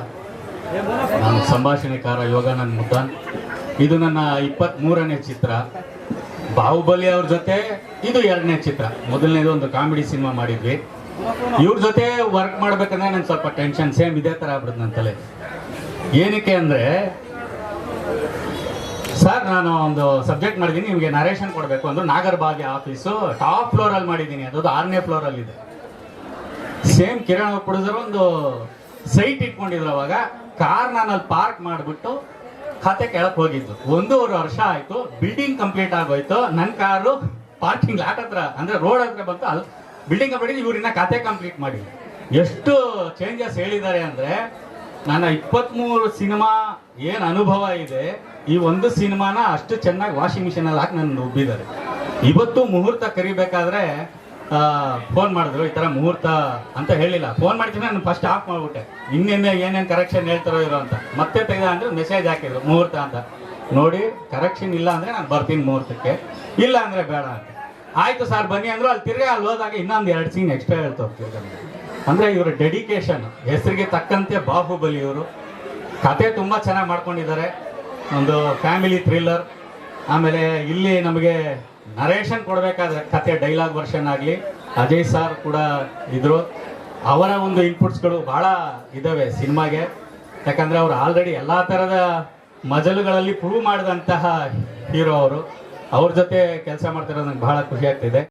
ನಾನು ಸಂಭಾಷಣೆಕಾರ ಯೋಗಾನಂದ್ ಮುದ್ದಾನ್. ಇದು ನನ್ನ ಇಪ್ಪತ್ತ್ ಮೂರನೇ ಚಿತ್ರ. ಬಾಹುಬಲಿ ಅವ್ರ ಜೊತೆ ಇದು ಎರಡನೇ ಚಿತ್ರ. ಮೊದಲನೇದು ಒಂದು ಕಾಮಿಡಿ ಸಿನಿಮಾ ಮಾಡಿದ್ವಿ. ಇವ್ರ ಜೊತೆ ವರ್ಕ್ ಮಾಡ್ಬೇಕಂದ್ರೆ ನಂಗೆ ಸ್ವಲ್ಪ ಟೆನ್ಷನ್ ಸೇಮ್ ಇದೇ ಥರ ಆಗ್ಬಿಡುತ್ತೆ ನನ್ನ ತಲೆ. ಏನಕ್ಕೆ ಅಂದರೆ, ಸರ್, ನಾನು ಒಂದು ಸಬ್ಜೆಕ್ಟ್ ಮಾಡಿದ್ದೀನಿ ನಿಮಗೆ ನರೇಷನ್ ಕೊಡಬೇಕು ಅಂದ್ರೆ ನಾಗರಬಾಗಿ ಆಫೀಸು ಟಾಪ್ ಫ್ಲೋರಲ್ಲಿ ಮಾಡಿದ್ದೀನಿ ಅದು ಆರನೇ ಫ್ಲೋರಲ್ಲಿ ಇದೆ. ಸೇಮ್ ಕಿರಣ್ ಪ್ರೊಡ್ಯೂಸರ್ ಒಂದು ಸೈಟ್ ಇಟ್ಕೊಂಡಿದ್ರು ಅವಾಗ ಕಾರ್ ನಾನು ಅಲ್ಲಿ ಪಾರ್ಕ್ ಮಾಡಿಬಿಟ್ಟು ಖಾತೆ ಕೆಳಕ್ಕೆ ಹೋಗಿದ್ದು. ಒಂದೂವರೆ ವರ್ಷ ಆಯ್ತು ಬಿಲ್ಡಿಂಗ್ ಕಂಪ್ಲೀಟ್ ಆಗೋಯ್ತು. ನನ್ನ ಕಾರು ಪಾರ್ಕಿಂಗ್ ಲಾಟ್ ಹತ್ರ, ಅಂದ್ರೆ ರೋಡ್ ಹತ್ರ ಬಂತು. ಅಲ್ಲಿ ಬಿಲ್ಡಿಂಗ್ ಕಂಪ್ಲೀಟ್ ಇವ್ರನ್ನ ಖಾತೆ ಕಂಪ್ಲೀಟ್ ಮಾಡಿ. ಎಷ್ಟು ಚೇಂಜಸ್ ಹೇಳಿದ್ದಾರೆ ಅಂದ್ರೆ, ನನ್ನ ಇಪ್ಪತ್ಮೂರು ಸಿನಿಮಾ ಏನ್ ಅನುಭವ ಇದೆ, ಈ ಒಂದು ಸಿನಿಮಾನ ಅಷ್ಟು ಚೆನ್ನಾಗಿ ವಾಷಿಂಗ್ ಮಿಷಿನ್ ಅಲ್ಲಿ ಹಾಕಿ ನನ್ನ ಉಬ್ಬಿದ್ದಾರೆ. ಇವತ್ತು ಮುಹೂರ್ತ ಕರಿಬೇಕಾದ್ರೆ ಫೋನ್ ಮಾಡಿದ್ರು, ಈ ತರ ಮುಹೂರ್ತ ಅಂತ ಹೇಳಿಲ್ಲ. ಫೋನ್ ಮಾಡ್ತೀನಿ ನಾನು ಫಸ್ಟ್ ಆಫ್ ಮಾಡ್ಬಿಟ್ಟೆ. ಇನ್ನೇನೆ ಏನೇನು ಕರೆಕ್ಷನ್ ಹೇಳ್ತಾರೋ ಇರೋ ಅಂತ. ಮತ್ತೆ ತೆಗೆದ ಅಂದ್ರೆ ಮೆಸೇಜ್ ಹಾಕಿದ್ರು, ಮುಹೂರ್ತ ಅಂತ. ನೋಡಿ ಕರೆಕ್ಷನ್ ಇಲ್ಲ ಅಂದ್ರೆ ನಾನು ಬರ್ತೀನಿ ಮುಹೂರ್ತಕ್ಕೆ. ಇಲ್ಲ ಅಂದ್ರೆ ಬೇಡ ಅಂತ. ಆಯ್ತು ಸರ್, ಬನ್ನಿ ಅಂದ್ರು ಅಲ್ಲಿ ತಿರ್ಗಾ ಅಲ್ಲಿ ಹೋದಾಗ ಇನ್ನೊಂದು ಎರಡು ಸೀನ್ ಎಕ್ಸ್ಟ್ರಾ ಹೇಳ್ತಾರೆ ಅಂದ್ರೆ ಇವರ ಡೆಡಿಕೇಶನ್ ಹೆಸರಿಗೆ ತಕ್ಕಂತೆ ಬಾಹುಬಲಿ ಇವರು. ಕತೆ ತುಂಬಾ ಚೆನ್ನಾಗಿ ಮಾಡ್ಕೊಂಡಿದ್ದಾರೆ. ಒಂದು ಫ್ಯಾಮಿಲಿ ಥ್ರಿಲ್ಲರ್ ಆಮೇಲೆ ಇಲ್ಲಿ ನಮಗೆ ನರೇಷನ್ ಕೊಡಬೇಕಾದ್ರೆ ಕತೆ ಡೈಲಾಗ್ ವರ್ಷನ್ ಆಗಲಿ. ಅಜಯ್ ಸರ್ ಕೂಡ ಇದ್ರು. ಅವರ ಒಂದು ಇನ್ಪುಟ್ಸ್ಗಳು ಬಹಳ ಇದ್ದಾವೆ ಸಿನಿಮಾಗೆ. ಯಾಕಂದ್ರೆ ಅವರು ಆಲ್ರೆಡಿ ಎಲ್ಲ ಥರದ ಮಜಲುಗಳಲ್ಲಿ ಪ್ರೂವ್ ಮಾಡಿದಂತಹ ಹೀರೋ ಅವರು. ಅವ್ರ ಜೊತೆ ಕೆಲಸ ಮಾಡ್ತಿರೋದು ನಂಗೆ ಬಹಳ ಖುಷಿ ಆಗ್ತಿದೆ.